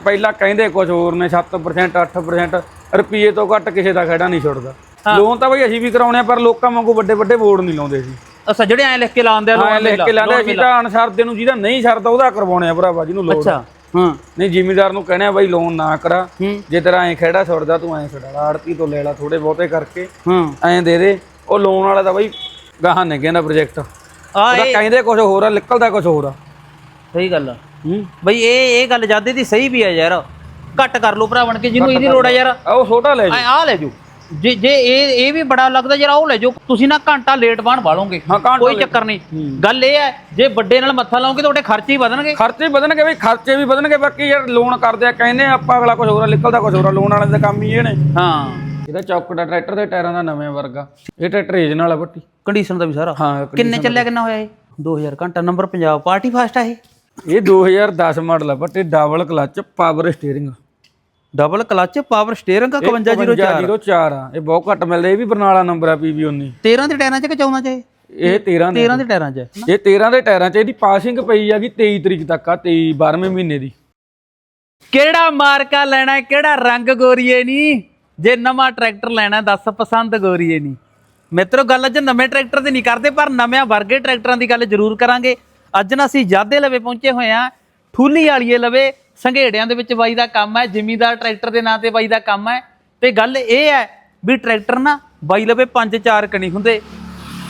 ਪਹਿਲਾਂ ਕਹਿੰਦੇ ਕੁਝ ਹੋਰ ਨੇ 7% 8% ਰੁਪਏ ਤੋਂ ਘੱਟ ਕਿਸੇ ਦਾ ਖੜਾ ਨਹੀਂ ਛੁੱਟਦਾ। ਲੋਨ ਤਾਂ ਬਈ ਅਸੀਂ ਵੀ ਕਰਾਉਣੇ ਆ ਪਰ ਲੋਕਾਂ ਵਾਂਗੂ ਵੱਡੇ ਵੱਡੇ ਬੋਰਡ ਨਹੀਂ ਲਾਉਂਦੇ ਸੀ ਅੱਛਾ ਜਿਹੜੇ ਐ ਲਿਖ ਕੇ ਲਾਉਂਦੇ ਆ ਲੋਨ ਲਿਖ ਕੇ ਲਾਉਂਦੇ ਅਸੀਂ ਤਾਂ ਅਨਸਰਦੇ ਨੂੰ ਜਿਹਦਾ ਨਹੀਂ ਸਰਦਾ ਉਹਦਾ ਕਰਵਾਉਣੇ ਆ ਭਰਾਵਾ ਜਿਹਨੂੰ ਲੋੜ। ਅੱਛਾ। ਹਾਂ ਨਹੀਂ ਜ਼ਿਮੀਦਾਰ ਨੂੰ ਕਹਿਣਾ ਬਈ ਲੋਨ ਨਾ ਕਰਾ। ਜੇ ਤੇਰਾ ਐ ਖੜਾ ਛੁੱਟਦਾ ਤੂੰ ਐ ਛੜਾ ਆੜਤੀ ਤੋਂ ਲੈ ਲਾ ਥੋੜੇ ਬਹੁਤੇ ਕਰਕੇ। ਹਾਂ। ਐਂ ਦੇ ਦੇ। ਉਹ ਲੋਨ ਵਾਲਾ ਤਾਂ ਬਈ ਗਾਹਾਂ ਨੇ ਕਹਿੰਦਾ ਪ੍ਰੋਜੈਕਟ ਆ ਕਹਿੰਦੇ ਕੁਝ ਹੋਰ ਆ ਨਿਕਲਦਾ ਕੁਝ ਹੋਰ ਆ। ਸਹੀ ਗੱਲ ਆ। ਬਈ ਇਹ ਇਹ ਗੱਲ ਜਾਦੇ ਦੀ ਸਹੀ ਵੀ ਹੈ ਯਾਰ। ਘੱਟ ਕਰ ਲੋ ਭਰਾ ਬਣ ਕੇ ਜਿਹਨੂੰ ਇਹਦੀ ਲੋੜ ਹੈ ਯਾਰ। ਆ ਉਹ ਛੋਟਾ ਲੈ ਜਾ ਆ ਲੈ ਜਾਓ। ਜੇ ਜੇ ਇਹ ਇਹ ਵੀ ਬੜਾ ਲੱਗਦਾ ਯਾਰ ਉਹ ਲੈ ਜਾਓ। ਤੁਸੀਂ ਨਾ ਘੰਟਾ ਲੇਟ ਬਾਣ ਵਾਲੋਗੇ ਘੰਟਾ ਕੋਈ ਚੱਕਰ ਨਹੀਂ। ਗੱਲ ਇਹ ਹੈ ਜੇ ਵੱਡੇ ਨਾਲ ਮੱਥਾ ਲਾਓਗੇ ਤੁਹਾਡੇ ਖਰਚੇ ਹੀ ਵਧਣਗੇ। ਖਰਚੇ ਵਧਣਗੇ ਬਈ ਖਰਚੇ ਵੀ ਵਧਣਗੇ। ਬਾਕੀ ਯਾਰ ਲੋਨ ਕਰਦੇ ਆ ਕਹਿੰਦੇ ਆ ਆਪਾਂ ਅਗਲਾ ਕੁਝ ਹੋਰ ਆ ਨਿਕਲਦਾ ਕੁਝ ਹੋਰ ਆ। ਲੋਨ ਵਾਲੇ ਦਾ ਕੰਮ ਹੀ ਇਹ ਨੇ। ਹਾਂ। ਇਹਦਾ ਚੌਕੜਾ ਟਰੈਕਟਰ ਦੇ ਟਾਇਰਾਂ ਦਾ ਨਵੇਂ ਵਰਗਾ। ਇਹ ਟਰੈਕਟਰ ਏਜ ਨਾਲ ਆ ਬੱਟੀ ਕੰਡੀਸ਼ਨ ਦਾ ਵੀ ਸਾਰਾ। ਹਾਂ ਕਿੰਨੇ ਚੱਲਿਆ ਕਿੰਨਾ ਹੋਇਆ ਇਹ? 2000 ਘੰਟਾ। ਨੰਬਰ ਪੰਜਾਬ ਪਾਰਟੀ ਫਾਸਟ ਆ ਇਹ। ਇਹ 2010 ਮਾਡਲ ਆ ਬੱਟੀ double clutch power steering double clutch power steering 5104 5104 ਆ ਇਹ ਬਹੁਤ ਘੱਟ ਮਿਲਦਾ ਇਹ ਵੀ ਬਰਨਾਲਾ ਨੰਬਰ ਆ PV19 13 ਦੇ ਟਾਇਰਾਂ 'ਚ ਕਿ 14 'ਚ ਇਹ? ਇਹ 13 ਦੇ। 13 ਦੇ ਟਾਇਰਾਂ 'ਚ। ਇਹ 13 ਦੇ ਟਾਇਰਾਂ 'ਚ ਇਹਦੀ ਪਾਸਿੰਗ ਪਈ ਹੈਗੀ 23 ਤਰੀਕ ਤੱਕ ਆ 23 12ਵੇਂ ਮਹੀਨੇ ਦੀ। ਕਿਹੜਾ ਮਾਰਕਾ ਲੈਣਾ ਹੈ, ਕਿਹੜਾ ਰੰਗ ਗੋਰੀਏ ਨਹੀਂ ਜੇ ਨਵਾਂ ਟਰੈਕਟਰ ਲੈਣਾ ਦੱਸ ਪਸੰਦ ਗੋਰੀਏ ਨਹੀਂ ਮਿੱਤਰੋ ਗੱਲ ਅੱਜ ਨਵੇਂ ਟਰੈਕਟਰ ਦੀ ਨਹੀਂ ਕਰਦੇ ਪਰ ਨਵਿਆਂ ਵਰਗੇ ਟਰੈਕਟਰਾਂ ਦੀ ਗੱਲ ਜ਼ਰੂਰ ਕਰਾਂਗੇ। ਅੱਜ ਨਾ ਅਸੀਂ ਜਾਦੇ ਲਵੇ ਪਹੁੰਚੇ ਹੋਏ ਆ ਠੂਲੀ ਵਾਲੀਏ ਲਵੇ, ਸੰਘੇੜਿਆਂ ਦੇ ਵਿੱਚ ਬਾਈ ਦਾ ਕੰਮ ਹੈ, ਜ਼ਿਮੀਦਾਰ ਟਰੈਕਟਰ ਦੇ ਨਾਂ ਤੇ ਬਾਈ ਦਾ ਕੰਮ ਹੈ। ਤੇ ਗੱਲ ਇਹ ਹੈ ਵੀ ਟਰੈਕਟਰ ਨਾ ਬਾਈ ਲਵੇ 5-4 ਕਣੀ ਹੁੰਦੇ।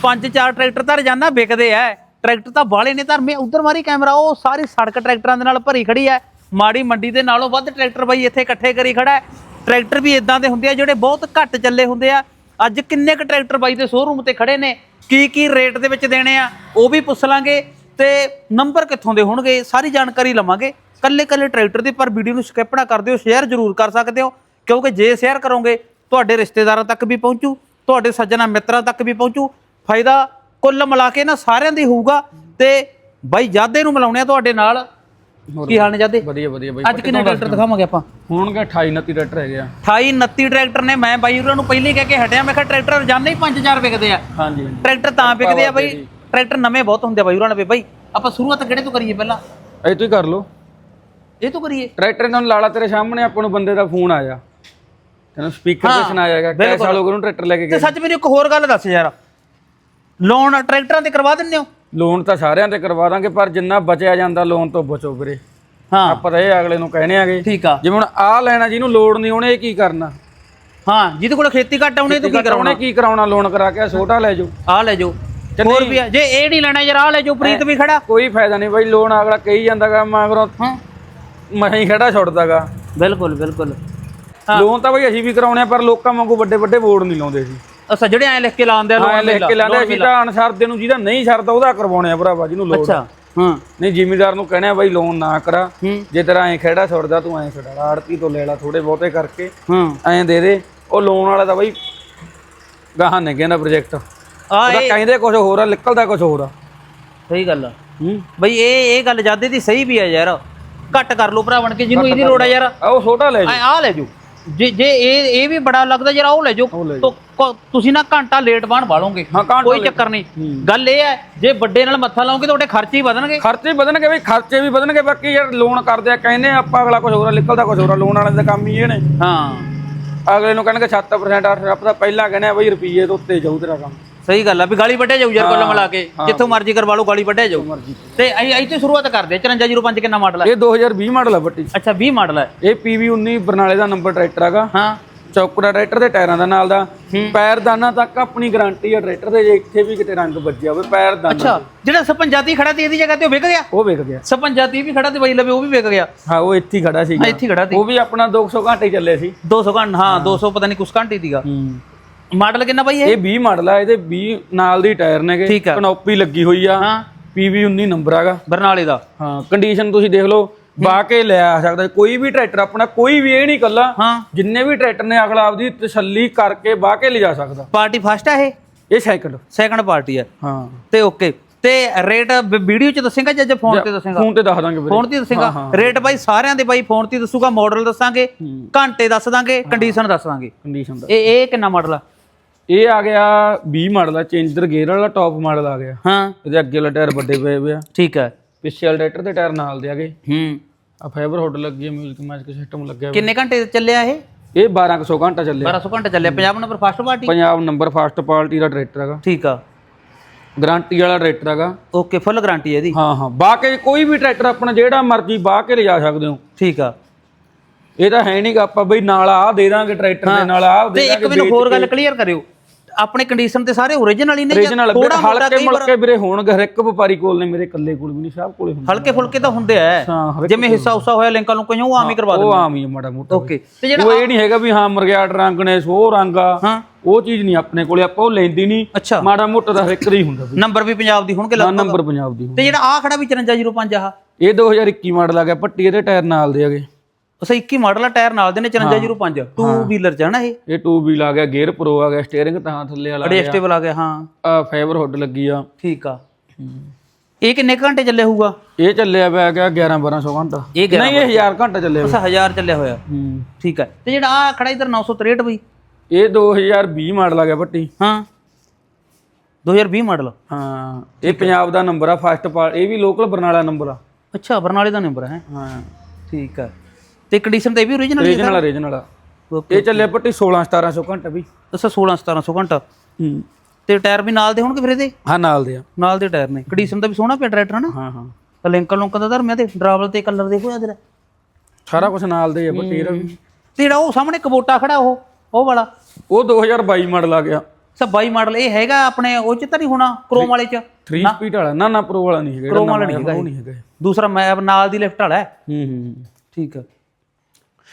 ਪੰਜ ਚਾਰ ਟਰੈਕਟਰ ਤਾਂ ਰਜਾਨਾ ਵਿਕਦੇ ਐ। ਟਰੈਕਟਰ ਤਾਂ ਬਾਲੇ ਨੇ ਧਰਮੇ, ਉਧਰ ਮਾਰੀ ਕੈਮਰਾ, ਉਹ ਸਾਰੀ ਸੜਕ ਟਰੈਕਟਰਾਂ ਦੇ ਨਾਲ ਭਰੀ ਖੜੀ ਐ। ਮਾੜੀ ਮੰਡੀ ਦੇ ਨਾਲੋਂ ਵੱਧ ਟਰੈਕਟਰ ਬਾਈ ਇੱਥੇ ਇਕੱਠੇ ਕਰੀ ਖੜਾ ਹੈ ਟਰੈਕਟਰ ਵੀ ਇਦਾਂ ਦੇ ਹੁੰਦੇ ਆ ਜਿਹੜੇ ਬਹੁਤ ਘੱਟ ਚੱਲੇ ਹੁੰਦੇ ਆ। ਅੱਜ ਕਿੰਨੇ ਕ ਟਰੈਕਟਰ ਬਾਈ ਦੇ ਸ਼ੋਰੂਮ ਤੇ ਖੜੇ ਨੇ, ਕੀ ਕੀ ਰੇਟ ਦੇ ਵਿੱਚ ਦੇਣੇ ਆ, ਉਹ ਵੀ ਪੁੱਛ ਲਾਂਗੇ। ਤੇ ਨੰਬਰ ਕਿੱਥੋਂ ਦੇ ਹੋਣਗੇ ਸਾਰੀ ਜਾਣਕਾਰੀ ਲਵਾਂਗੇ। ਕੱਲੇ ਕੱਲੇ ਟਰੈਕਟਰ ਦੀ ਪਰ ਵੀਡੀਓ ਨੂੰ ਸਕਿਪ ਨਾ ਕਰ ਦਿਓ ਸ਼ੇਅਰ ਜ਼ਰੂਰ ਕਰ ਸਕਦੇ ਹੋ ਕਿਉਂਕਿ ਜੇ ਸ਼ੇਅਰ ਕਰੋਗੇ ਤੁਹਾਡੇ ਰਿਸ਼ਤੇਦਾਰਾਂ ਤੱਕ ਵੀ ਪਹੁੰਚੂ ਤੁਹਾਡੇ ਸੱਜਣਾ ਮਿੱਤਰਾਂ ਤੱਕ ਵੀ ਪਹੁੰਚੂ। ਫਾਇਦਾ ਕੁੱਲ ਮਿਲਾ ਕੇ ਨਾ ਸਾਰਿਆਂ ਦੀ ਹੋਊਗਾ ਤੇ ਬਾਈ ਜਾਦੇ ਨੂੰ ਮਿਲਾਉਣੇ ਆ ਤੁਹਾਡੇ ਨਾਲ। ਕੀ ਹਾਲ ਨੇ ਜਾਦੇ? ਵਧੀਆ ਵਧੀਆ ਬਾਈ। ਅੱਜ ਕਿੰਨੇ ਟਰੈਕਟਰ ਦਿਖਾਵਾਂਗੇ ਆਪਾਂ? ਹੋਣਗੇ 28 29 ਟਰੈਕਟਰ ਹੈਗੇ ਆ। 28 29 ਟਰੈਕਟਰ ਨੇ ਮੈਂ ਬਾਈ ਉਹਨਾਂ ਨੂੰ ਪਹਿਲੇ ਹੀ ਕਹਿ ਕੇ ਹਟਿਆ ਮੈਂ ਕਿਹਾ ਟਰੈਕਟਰ ਰੋਜ਼ਾਨਾ ਹੀ 5000 ਵਿਕਦੇ ਆ। ਹਾਂਜੀ ਟਰੈਕਟਰ ਤਾਂ ਵਿਕਦੇ ਆ ਬਾਈ। ਟਰੈਕਟਰ ਨਵੇਂ ਬਹੁਤ ਹੁੰਦੇ ਆ ਬਾਈ ਉਹਨਾਂ ਨੇ ਬਾਈ ਆਪਾਂ ਸ਼ੁਰੂਆਤ ਕਿਹੜੇ ਤੋਂ ਕਰੀਏ ਪਹਿਲਾਂ? ਇਹ ਤੂੰ ਹੀ ਕਰ ਲੋ ਇਹ ਤੋਂ ਕਰੀਏ? ਟਰੈਕਟਰ ਨਾਲ ਲਾਲਾ ਤੇਰੇ ਸਾਹਮਣੇ ਆਪਾਂ ਨੂੰ ਬੰਦੇ ਦਾ ਫੋਨ ਆਇਆ। ਤੈਨੂੰ ਸਪੀਕਰ ਤੇ ਸੁਣਾਇਆ ਜਾਏਗਾ ਕਿੰਨੇ ਸਾਲ ਉਹਨੂੰ ਟਰੈਕਟਰ ਲੈ ਕੇ ਤੇ ਗਏ। ਸੱਚ ਮੈਨੂੰ ਇੱਕ ਹੋਰ ਗੱਲ ਦੱਸ ਯਾਰ। ਲੋਨ ਟਰੈਕਟਰਾਂ ਤੇ ਕਰਵਾ ਦਿੰਦੇ ਹੋ? ਲੋਨ ਤਾਂ ਸਾਰਿਆਂ ਤੇ ਕਰਵਾ ਦਾਂਗੇ ਪਰ ਜਿੰਨਾ ਬਚਿਆ ਜਾਂਦਾ ਲੋਨ ਤੋਂ ਬਚੋ ਵੀਰੇ। ਹਾਂ। ਆਪਾਂ ਤਾਂ ਇਹ ਅਗਲੇ ਨੂੰ ਕਹਿਣੇ ਆਗੇ। ਠੀਕ ਆ। ਜਿਵੇਂ ਹੁਣ ਆਹ ਲੈਣਾ ਜਿਹਨੂੰ ਲੋੜ ਨਹੀਂ ਉਹਨੇ ਇਹ ਕੀ ਕਰਨਾ? ਹਾਂ ਜਿਹਦੇ ਕੋਲ ਖੇਤੀ ਘੱਟ ਆਉਣੀ ਤੂੰ ਕੀ ਕਰਾਉਣਾ? ਕੀ ਕਰਾਉਣਾ ਲੋਨ ਕਰਾ ਕੇ? ਆਹ ਛੋਟਾ ਲੈ ਜਾਓ। ਆ ਲੈ ਜਾਓ। ਹੋਰ ਵੀ ਆ ਜੇ ਇਹ ਨਹੀਂ ਲੈਣਾ ਯਾਰ ਆ ਲੈ ਜਾਓ ਪ੍ਰੀਤ ਵੀ ਖੜਾ। ਕੋਈ ਫਾਇਦਾ ਨਹੀਂ ਬਾਈ ਲੋਨ ਅਗਲਾ ਕਹੀ ਜਾਂਦਾਗਾ ਮਗਰੋਂ ਹਾਂ। ਮੈਂ ਹੀ ਖੜਾ ਛੁੱਟਦਾਗਾ ਬਿਲਕੁਲ ਬਿਲਕੁਲ। ਲੋਨ ਤਾਂ ਬਾਈ ਅਸੀਂ ਵੀ ਕਰਾਉਣੇ ਆ ਪਰ ਲੋਕਾਂ ਵਾਂਗੂ ਵੱਡੇ ਵੱਡੇ ਬੋਰਡ ਨਹੀਂ ਲਾਉਂਦੇ ਸੀ ਅੱਛਾ ਜਿਹੜੇ ਐ ਲਿਖ ਕੇ ਲਾਉਂਦੇ ਆ ਲੋਨ ਲਿਖ ਕੇ ਲਾਉਂਦੇ ਅਸੀਂ ਤਾਂ ਅਨਸਰਦੇ ਨੂੰ ਜਿਹਦਾ ਨਹੀਂ ਸਰਦਾ ਉਹਦਾ ਕਰਵਾਉਣੇ ਆ ਭਰਾਵਾ ਜਿਹਨੂੰ ਲੋੜ। ਅੱਛਾ ਹਾਂ। ਨਹੀਂ ਜ਼ਿਮੀਦਾਰ ਨੂੰ ਕਹਿਣਾ ਬਈ ਲੋਨ ਨਾ ਕਰਾ। ਹੂੰ। ਜੇ ਤੇਰਾ ਐ ਖੜਾ ਛੁੱਟਦਾ ਤੂੰ ਐ ਛੜਾ ਆੜਤੀ ਤੋਂ ਲੈ ਲਾ ਥੋੜੇ ਬਹੁਤੇ ਕਰਕੇ। ਹਾਂ। ਐਂ ਦੇ ਦੇ। ਉਹ ਲੋਨ ਵਾਲਾ ਤਾਂ ਬਈ ਗਾਹਾਂ ਨੇ ਕਹਿੰਦਾ ਪ੍ਰੋਜੈਕਟ ਆ ਉਹਦਾ ਕਹਿੰਦੇ ਕੁਝ ਹੋਰ ਆ ਨਿਕਲਦਾ ਕੁਝ ਹੋਰ ਆ। ਸਹੀ ਗੱਲ ਆ। ਹੂੰ। ਬਈ ਇਹ ਇਹ ਗੱਲ ਜਾਦੇ ਦੀ ਸਹੀ ਵੀ ਹੈ ਯਾਰ। ਘੱਟ ਕਰ ਲੋ ਭਰਾ ਬਣ ਕੇ ਜਿਹਨੂੰ ਇਹਦੀ ਲੋੜ ਹੈ ਯਾਰ। ਆ ਉਹ ਛੋਟਾ ਲੈ ਜਾ ਆ ਲੈ ਜਾਓ। ਜੇ ਜੇ ਇਹ ਇਹ ਵੀ ਬੜਾ ਲੱਗਦਾ ਯਾਰ ਉਹ ਲੈ ਉਹ ਲੈ ਤੋ- ਕੋ- ਤੁਸੀਂ ਨਾ ਘੰਟਾ ਲੇਟ ਬਾਣ ਵਾਲੋਗੇ ਹਾਂ ਘੰਟਾ ਕੋਈ ਚੱਕਰ ਨਹੀਂ। ਗੱਲ ਇਹ ਹੈ ਜੇ ਵੱਡੇ ਨਾਲ ਮੱਥਾ ਲਾਓਗੇ ਤੁਹਾਡੇ ਖਰਚੇ ਹੀ ਵਧਣਗੇ। ਖਰਚੇ ਵਧਣਗੇ ਬਈ ਖਰਚੇ ਵੀ ਵਧਣਗੇ। ਬਾਕੀ ਯਾਰ ਲੋਨ ਕਰਦੇ ਆ ਕਹਿੰਦੇ ਆ ਆਪਾਂ ਅਗਲਾ ਕੁਝ ਹੋਰ ਆ ਨਿਕਲਦਾ ਕੁਝ ਹੋਰ ਆ ਲੋਨ ਵਾਲਿਆਂ ਦਾ ਕੰਮ ਹੀ ਇਹ ਨੇ। ਹਾਂ। ਅਗਲੇ ਨੂੰ ਕਹਿਣਗੇ 7% 8 ਆਪਾਂ ਤਾਂ ਪਹਿਲਾਂ ਕਹਿੰਦੇ ਆ ਬਈ ਰੁਪਈਏ ਤੋਂ ਉੱਤੇ ਜਾਊ ਤੇਰਾ ਕੰਮ। ਸਹੀ ਗੱਲ ਆ ਵੀ ਗਾਲੀ ਵੱਢਿਆ ਜਾਊ ਯਾਰ ਕੁੱਲ ਮਿਲਾ ਕੇ। ਜਿੱਥੋਂ ਮਰਜ਼ੀ ਕਰਵਾ ਲਓ ਗਾਲੀ ਵੱਢਿਆ ਜਾਊ। ਤੇ ਅਸੀਂ ਇੱਥੇ ਸ਼ੁਰੂਆਤ ਕਰਦੇ ਹਾਂ। 5405 ਕਿੰਨਾ ਮਾਡਲ ਹੈ ਇਹ 2020 ਮਾਡਲ ਆ ਬੱਟੀ ਅੱਛਾ 20 ਮਾਡਲ ਹੈ ਇਹ PV19 ਬਰਨਾਲੇ ਦਾ ਨੰਬਰ ਟਰੈਕਟਰ ਹੈਗਾ। ਹਾਂ। ਚੌਕੜਾ ਟਰੈਕਟਰ ਦੇ ਟਾਇਰਾਂ ਦਾ ਨਾਲ ਦਾ। ਪੈਰਦਾਨਾ ਤੱਕ ਆਪਣੀ ਗਾਰੰਟੀ ਆ ਟਰੈਕਟਰ ਦੇ। ਜੇ ਇੱਥੇ ਵੀ ਕਿਤੇ ਰੰਗ ਵੱਜਿਆ ਹੋਵੇ ਪੈਰਦਾਨਾ ਅੱਛਾ ਜਿਹੜਾ ਸਪੰਜਾਤੀ ਖੜਾ ਤੇ ਇਹਦੀ ਜਗ੍ਹਾ ਤੇ ਉਹ ਵਿਕ ਗਿਆ? ਉਹ ਵਿਕ ਗਿਆ। ਸਪੰਜਾਤੀ ਵੀ ਖੜਾ ਤੇ ਬਾਈ ਲਵੇ ਉਹ ਵੀ ਵਿਕ ਗਿਆ। ਹਾਂ ਉਹ ਇੱਥੇ ਹੀ ਖੜਾ ਸੀ ਹਾਂ ਇੱਥੇ ਹੀ ਖੜਾ ਤੇ ਉਹ ਵੀ ਆਪਣਾ 200 ਘੰਟੇ ਹੀ ਚੱਲੇ ਸੀ। 200 ਘੰਟ ਹਾਂ 200 ਪਤਾ ਨਹੀਂ ਕੁਛ ਘੰਟੇ ਦੀਗਾ ਹੂੰ। ਮਾਡਲ ਕਿੰਨਾ ਬਾਈ ਇਹ? ਇਹ 20 ਮਾਡਲ ਆ ਇਹਦੇ 20 ਨਾਲ ਦੀ ਟਾਇਰ ਨੇਗੇ। ਠੀਕ ਆ। ਕਨੋਪੀ ਲੱਗੀ ਹੋਈ ਆ ਹਾਂ। PV19 ਨੰਬਰ ਹੈਗਾ ਬਰਨਾਲੇ ਦਾ। ਹਾਂ ਕੰਡੀਸ਼ਨ ਤੁਸੀਂ ਦੇਖ ਲਓ ਬਾ ਕੇ ਲੈ ਆ ਸਕਦਾ ਕੋਈ ਵੀ ਟਰੈਕਟਰ ਆਪਣਾ ਕੋਈ ਵੀ ਇਹ ਨਹੀਂ ਕੱਲਾ ਹਾਂ। ਜਿੰਨੇ ਵੀ ਟਰੈਕਟਰ ਨੇ ਅਗਲਾ ਆਪਦੀ ਤਸੱਲੀ ਕਰਕੇ ਕੇ ਲਿਜਾ ਸਕਦਾ। ਪਾਰਟੀ ਫਸਟ ਹੈ ਇਹ? ਇਹ ਸਾਈਕਲ ਸੈਕੰਡ ਪਾਰਟੀ ਹੈ ਹਾਂ। ਤੇ ਓਕੇ। ਤੇ ਰੇਟ ਵੀਡੀਓ ਚ ਦੱਸੇਗਾ ਜਾਂ ਫੋਨ ਤੇ ਦੱਸੇਗਾ? ਫੋਨ ਤੇ ਦੱਸ ਦਾਂਗੇ ਵੀਰੇ। ਫੋਨ ਤੇ ਦੱਸੇਗਾ। ਰੇਟ ਬਾਈ ਸਾਰਿਆਂ ਦੇ ਬਾਈ ਫੋਨ ਤੇ ਦੱਸੂਗਾ ਮਾਡਲ ਦੱਸਾਂਗੇ ਘੰਟੇ ਦੱਸ ਦਾਂਗੇ ਕੰਡੀਸ਼ਨ ਦੱਸ ਦਾਂਗੇ। ਕੰਡੀਸ਼ਨ ਦਾ ਇਹ ਇਹ ਕਿੰਨਾ ਮਾਡਲ ਆ? ਇਹ ਆ ਗਿਆ 20 ਮਾਡਲ ਆ ਚੇਂਜਰ ਗੇਅਰ ਵਾਲਾ ਟੌਪ ਮਾਡਲ ਆ ਗਿਆ। ਹਾਂ। ਇਹਦੇ ਅੱਗੇ ਵਾਲਾ ਟਾਇਰ ਵੱਡੇ ਪਏ ਹੋਏ ਆ। ਠੀਕ ਹੈ ਪਿੱਛੇ ਵਾਲੇ ਟਰੈਕਟਰ ਦੇ ਟਾਇਰ ਨਾਲ ਦੇ ਆਗੇ ਹੂੰ। ਆ ਫਾਈਬਰ ਹੁੱਡ ਲੱਗੀ ਹੈ ਮਿਊਜ਼ਿਕ ਮੈਜਿਕ ਸਿਸਟਮ ਲੱਗਿਆ ਹੋਇਆ। ਕਿੰਨੇ ਘੰਟੇ ਚੱਲਿਆ ਇਹ? ਇਹ 1200 ਘੰਟਾ ਚੱਲਿਆ। 1200 ਘੰਟੇ ਚੱਲਿਆ। Punjab number first party Punjab number first party ਦਾ ਟਰੈਕਟਰ ਹੈਗਾ। ਠੀਕ ਆ। ਗਾਰੰਟੀ ਵਾਲਾ ਟਰੈਕਟਰ ਹੈਗਾ। ਓਕੇ ਫੁੱਲ ਗਾਰੰਟੀ ਇਹਦੀ? ਹਾਂ ਹਾਂ। ਬਾਹ ਕੇ ਕੋਈ ਵੀ ਟਰੈਕਟਰ ਆਪਣਾ ਜਿਹੜਾ ਮਰਜ਼ੀ ਬਾਹ ਕੇ ਲਿਜਾ ਸਕਦੇ ਹੋ। ਠੀਕ ਆ। ਇਹ ਤਾਂ ਹੈ ਨਹੀਂ ਕਿ ਆਪਾਂ ਬਈ ਨਾਲ ਆ ਦੇ ਦਾਂਗੇ ਟਰੈਕਟਰ ਦੇ ਨਾਲ ਆ ਤੇ ਦੇ ਇੱਕ ਮੈਨੂੰ ਹੋਰ ਗੱਲ ਕਲੀਅਰ ਕਰਿਓ। ਆਪਣੇ ਕੰਡੀਸ਼ਨ ਤੇ ਸਾਰੇ ਓਰੀਜਨਲ ਹੀ ਨੇ ਰੀਜਨਲ ਹਲਕੇ ਕਈ ਮੁਲਕੇ ਵੀਰੇ ਹੋਣਗੇ ਹਰ ਇੱਕ ਵਪਾਰੀ ਕੋਲ ਨੇ ਮੇਰੇ ਇਕੱਲੇ ਕੋਲ ਵੀ ਨਹੀਂ ਸਭ ਕੋਲੇ ਹੁੰਦੇ ਹਲਕੇ ਫੁਲਕੇ ਤਾਂ ਹੁੰਦੇ ਆ। ਜਿਵੇਂ ਹਿੱਸਾ ਉਸਾ ਹੋਇਆ ਲਿੰਕਾਂ ਨੂੰ ਉਹ ਆਮ ਹੀ ਕਰਵਾ ਉਹ ਦਿੰਦੇ ਆਮ ਹੀ ਮਾੜਾ ਮੋਟਾ ਓਕੇ ਤੇ ਜਿਹੜਾ ਉਹ ਇਹ ਨਹੀਂ ਹੈਗਾ ਵੀ ਹਾਂ ਮਰਗਿਆਟ ਰੰਗ ਨੇ ਸੋ ਰੰਗ ਆ। ਉਹ ਚੀਜ਼ ਨਹੀਂ ਆਪਣੇ ਕੋਲੇ ਆਪਾਂ ਉਹ ਲੈਂਦੀ ਨਹੀਂ। ਅੱਛਾ। ਮਾੜਾ ਮੋਟਾ ਦਾ ਹਰ ਇੱਕ ਦਾ ਹੀ ਹੁੰਦਾ ਨੰਬਰ ਵੀ ਪੰਜਾਬ ਦੀ ਹੋਣਗੇ ਲਗਭਗ। ਨੰਬਰ ਪੰਜਾਬ ਦੀ ਤੇ ਜਿਹੜਾ ਆ ਖੜਾ ਵੀ 5405 ਆਹ ਇਹ 2021 ਮਾਡਲ ਆ ਗਿਆ ਪੱਟੀ ਇਹਦੇ ਟਾਇਰ ਨਾਲ ਦੇ ਹੈਗੇ ਉਸੇ 21 ਮਾਡਲ ਆ ਟਾਇਰ ਨਾਲ ਦੇ ਨੇ 5405 ਟੂ ਵੀਲਰ ਚ ਇਹ। ਇਹ 2 ਵੀਲ ਆ ਗਿਆ ਗੇਅਰ ਪ੍ਰੋ ਆ ਗਿਆ ਸਟੀਅਰਿੰਗ ਤਾਂ ਥੱਲੇ ਵਾਲਾ ਐਡਜਸਟੇਬਲ ਆ ਗਿਆ ਹਾਂ। ਆ ਫਾਈਬਰ ਹੁੱਡ ਲੱਗੀ ਆ। ਠੀਕ ਆ। ਇਹ ਕਿੰਨੇ ਘੰਟੇ ਚੱਲੇ ਹੋਊਗਾ? ਇਹ ਚੱਲਿਆ ਪਿਆ ਗਿਆ 11 1200 ਘੰਟਾ। ਇਹ ਨਹੀਂ ਇਹ 1000 ਘੰਟਾ ਚੱਲਿਆ ਅੱਛਾ 1000 ਚੱਲਿਆ ਹੋਇਆ। ਹੂੰ। ਠੀਕ ਹੈ ਤੇ ਜਿਹੜਾ ਆ ਖੜਾ ਇਧਰ 963 ਬਈ। ਇਹ 2020 ਮਾਡਲ ਆ ਗਿਆ ਪੱਟੀ ਹਾਂ। 2020 ਮਾਡਲ। ਹਾਂ। ਇਹ ਪੰਜਾਬ ਦਾ ਨੰਬਰ ਆ ਫਸਟ ਪਾਰਟ ਇਹ ਵੀ ਲੋਕਲ ਬਰਨਾਲਾ ਨੰਬਰ ਆ। ਅੱਛਾ ਬਰਨਾਲੇ ਦਾ ਨੰਬਰ ਹੈ। ਹਾਂ। ਠੀਕ ਹੈ ਤੇ ਕੰਡੀਸ਼ਨ ਤੇ ਵੀ ਓਰੀਜਨਲ ਹੀ ਹੈ ਰੀਜਨਲ ਰੀਜਨਲ ਆ। ਇਹ ਚੱਲਿਆ ਪੱਟੀ 16 1700 ਘੰਟਾ ਵੀ। ਅੱਛਾ 16 1700 ਘੰਟਾ। ਹੂੰ। ਤੇ ਟਾਇਰ ਵੀ ਨਾਲ ਦੇ ਹੋਣਗੇ ਫਿਰ ਇਹਦੇ? ਹਾਂ ਨਾਲ ਦੇ ਆ। ਨਾਲ ਦੇ ਟਾਇਰ ਨੇ। ਕੰਡੀਸ਼ਨ ਤਾਂ ਵੀ ਸੋਹਣਾ ਪਿਆ ਟਰੈਕਟਰ ਹਨਾ? ਹਾਂ ਹਾਂ। ਤਾਂ ਲਿੰਕਲ ਲੁੰਕਲ ਦਾ ਧਰਮਿਆ ਤੇ ਡਰਾਵਲ ਤੇ ਕਲਰ ਦੇਖੋ ਜਰਾ ਸਾਰਾ ਕੁਝ ਨਾਲ ਦੇ ਆ ਇਹਦਾ ਵੀ। ਤੇ ਜਿਹੜਾ ਉਹ ਸਾਹਮਣੇ ਕਬੋਟਾ ਖੜਾ ਉਹ ਉਹ ਵਾਲਾ? ਉਹ 2022 ਮਾਡਲ ਆ ਗਿਆ। ਸਾ 22 ਮਾਡਲ ਇਹ ਹੈਗਾ ਆਪਣੇ ਉਹ ਚ ਤਾਂ ਨਹੀਂ ਹੋਣਾ? ਕ੍ਰੋਮ ਵਾਲੇ ਚ? 3 ਸਪੀਡ ਵਾਲਾ। ਨਾ ਨਾ ਪ੍ਰੋ ਵਾਲਾ ਨਹੀਂ ਹੈਗਾ। Pro ਵਾਲਾ ਨਹੀਂ ਹੈਗਾ। ਦੂਸਰਾ ਮੈਪ ਨਾਲ ਦੀ ਲਿਫਟ ਵਾਲਾ ਹੈ। ਹੂੰ ਹੂੰ ਠੀਕ ਹੈ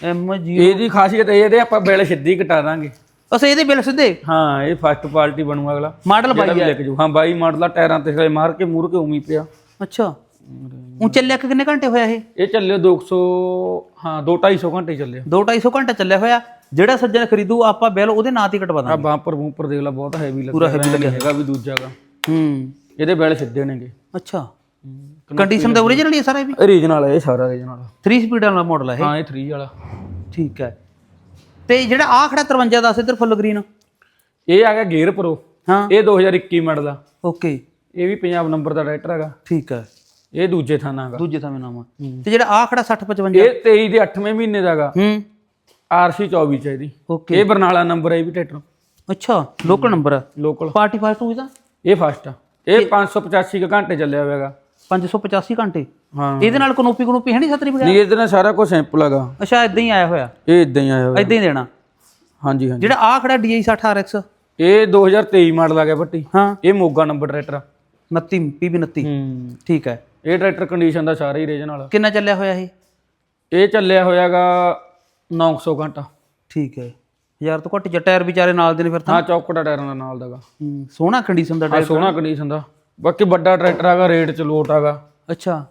ਐਮ ਜੀ ਇਹਦੀ ਖਾਸੀਅਤ ਇਹ ਇਹਦੇ ਆਪਾਂ ਬਿੱਲ ਸਿੱਧੀ ਕਟਾ ਦਾਂਗੇ। ਅਸੇ ਇਹਦੇ ਬਿੱਲ ਸਿੱਧੇ? ਹਾਂ ਇਹ ਫਸਟ ਪਾਰਟੀ ਬਣੂਗਾ ਅਗਲਾ। ਮਾਡਲ ਜਿਹੜਾ ਬਾਈ ਵੀ ਲੈ ਕੇ ਜਾਊ ਹਾਂ 22 ਮਾਡਲ ਦਾ ਟਾਇਰਾਂ ਤੇ ਹਲੇ ਮਾਰ ਕੇ ਮੂਰ ਕੇ ਉਮੀ ਪਿਆ। ਅੱਛਾ। ਉਹ ਚੱਲਿਆ ਕਿ ਕਿੰਨੇ ਘੰਟੇ ਹੋਇਆ ਇਹ? ਇਹ ਚੱਲਿਆ 200 ਹਾਂ 2 250 ਘੰਟੇ ਚੱਲਿਆ। 2 250 ਘੰਟਾ ਚੱਲਿਆ ਹੋਇਆ। ਜਿਹੜਾ ਸੱਜਣ ਖਰੀਦੂ ਆਪਾਂ ਬਿੱਲ ਉਹਦੇ ਨਾਂ ਤੇ ਕਟਵਾ ਆ ਦਾਂਗੇ ਬਾਂਪਰ ਬੂੰਪਰ ਦੇਖ ਲਾ ਬਹੁਤ ਹੈਵੀ ਲੱਗਿਆ। ਪੂਰਾ ਹੈਵੀ ਲੱਗਿਆ। ਹੈਗਾ ਵੀ ਦੂਜਾ ਗਾ। ਹੂੰ। ਇਹਦੇ ਬਿੱਲ ਸਿੱਧੇ ਨੇਗੇ। ਅੱਛਾ। ਕੰਡੀਸ਼ਨ ਤਾਂ ਓਰੀਜਨਲ ਹੀ ਹੈ ਸਾਰਾ ਇਹ ਵੀ? ਰੀਜਨਲ ਹੈ ਇਹ ਸਾਰਾ ਰੀਜਨਲ 3 ਸਪੀਡ ਵਾਲਾ ਮਾਡਲ ਹੈ ਹਾਂ ਇਹ 3 ਵਾਲਾ। ਠੀਕ ਹੈ। ਤੇ ਜਿਹੜਾ ਆ ਖੜਾ 53 10 ਇੱਧਰ ਫੁੱਲ ਗ੍ਰੀਨ ਇਹ ਆ ਗਿਆ ਗੇਅਰ ਪ੍ਰੋ ਹਾਂ। ਇਹ 2021 ਮਾਡਲ ਆ ਓਕੇ ਇਹ ਵੀ ਪੰਜਾਬ ਨੰਬਰ ਦਾ ਟਰੈਕਟਰ ਹੈਗਾ। ਠੀਕ ਹੈ। ਇਹ ਦੂਜੇ ਥਾਨਾ ਹੈਗਾ। ਦੂਜੇ ਥਾਵੇਂ ਨਾਮ। ਤੇ ਜਿਹੜਾ ਆ ਖੜਾ 60 55 ਇਹ 23 ਦੇ 8ਵੇਂ ਮਹੀਨੇ ਦਾ ਹੈਗਾ। ਹੂੰ। ਆਰਸੀ 24 ਚ ਇਹਦੀ। ਓਕੇ ਇਹ ਬਰਨਾਲਾ ਨੰਬਰ ਹੈ ਇਹ ਵੀ ਟਰੈਕਟਰ ਅੱਛਾ ਲੋਕਲ ਨੰਬਰ ਆ। ਲੋਕਲ ਪਾਰਟੀ ਫਾਸਟ ਹੋਈ ਤਾਂ ਇਹ ਫਸਟ ਆ। ਇਹ 585 ਕੁ ਘੰਟੇ ਚੱਲਿਆ ਹੋਵੇਗਾ 585 ਘੰਟੇ। ਹਾਂ। ਇਹਦੇ ਨਾਲ ਕਨੋਪੀ ਕਨੋਪੀ ਹੈ ਨਹੀਂ ਸਤਰੀ ਵਗੈਰਾ? ਨਹੀਂ ਇਹਦੇ ਨਾਲ ਸਾਰਾ ਕੁਝ ਸੈਂਪਲ ਹੈਗਾ। ਅੱਛਾ ਇਦਾਂ ਹੀ ਆਇਆ ਹੋਇਆ? ਇਹ ਇਦਾਂ ਹੀ ਆਇਆ ਹੋਇਆ। ਇਦਾਂ ਹੀ ਦੇਣਾ? ਹਾਂਜੀ ਹਾਂਜੀ। ਜਿਹੜਾ ਆ ਖੜਾ DI 60 RX ਇਹ 2023 ਮਾਡਲ ਆ ਗਿਆ ਭੱਟੀ ਹਾਂ। ਇਹ ਮੋਗਾ ਨੰਬਰ ਟਰੈਕਟਰ 29 PB 29 ਹੂੰ। ਠੀਕ ਹੈ। ਇਹ ਟਰੈਕਟਰ ਕੰਡੀਸ਼ਨ ਦਾ ਸਾਰਾ ਹੀ ਰੀਜਨ ਵਾਲਾ ਕਿੰਨਾ ਚੱਲਿਆ ਹੋਇਆ ਇਹ? ਇਹ ਚੱਲਿਆ ਹੋਇਆਗਾ 900 ਘੰਟਾ। ਠੀਕ ਹੈ। ਯਾਰ ਤੋਂ ਘੱਟ ਜਿਹਾ ਟਾਇਰ ਵਿਚਾਰੇ ਨਾਲ ਦੇ ਨੇ ਫਿਰ ਤਾਂ। ਹਾਂ ਚੌਕੜਾ ਟਾਇਰਾਂ ਦਾ ਨਾਲ ਦਾਗਾ ਹੂੰ, ਸੋਹਣਾ ਕੰਡੀਸ਼ਨ ਦਾ ਟਾਇਰ। ਸੋਹਣਾ ਕੰਡੀਸ਼ਨ ਦਾ। ਬਾਕੀ ਵੱਡਾ ਟਰੈਕਟਰ ਹੈਗਾ ਰੇਟ ਚ ਲੋਟ ਹੈਗਾ। ਅੱਛਾ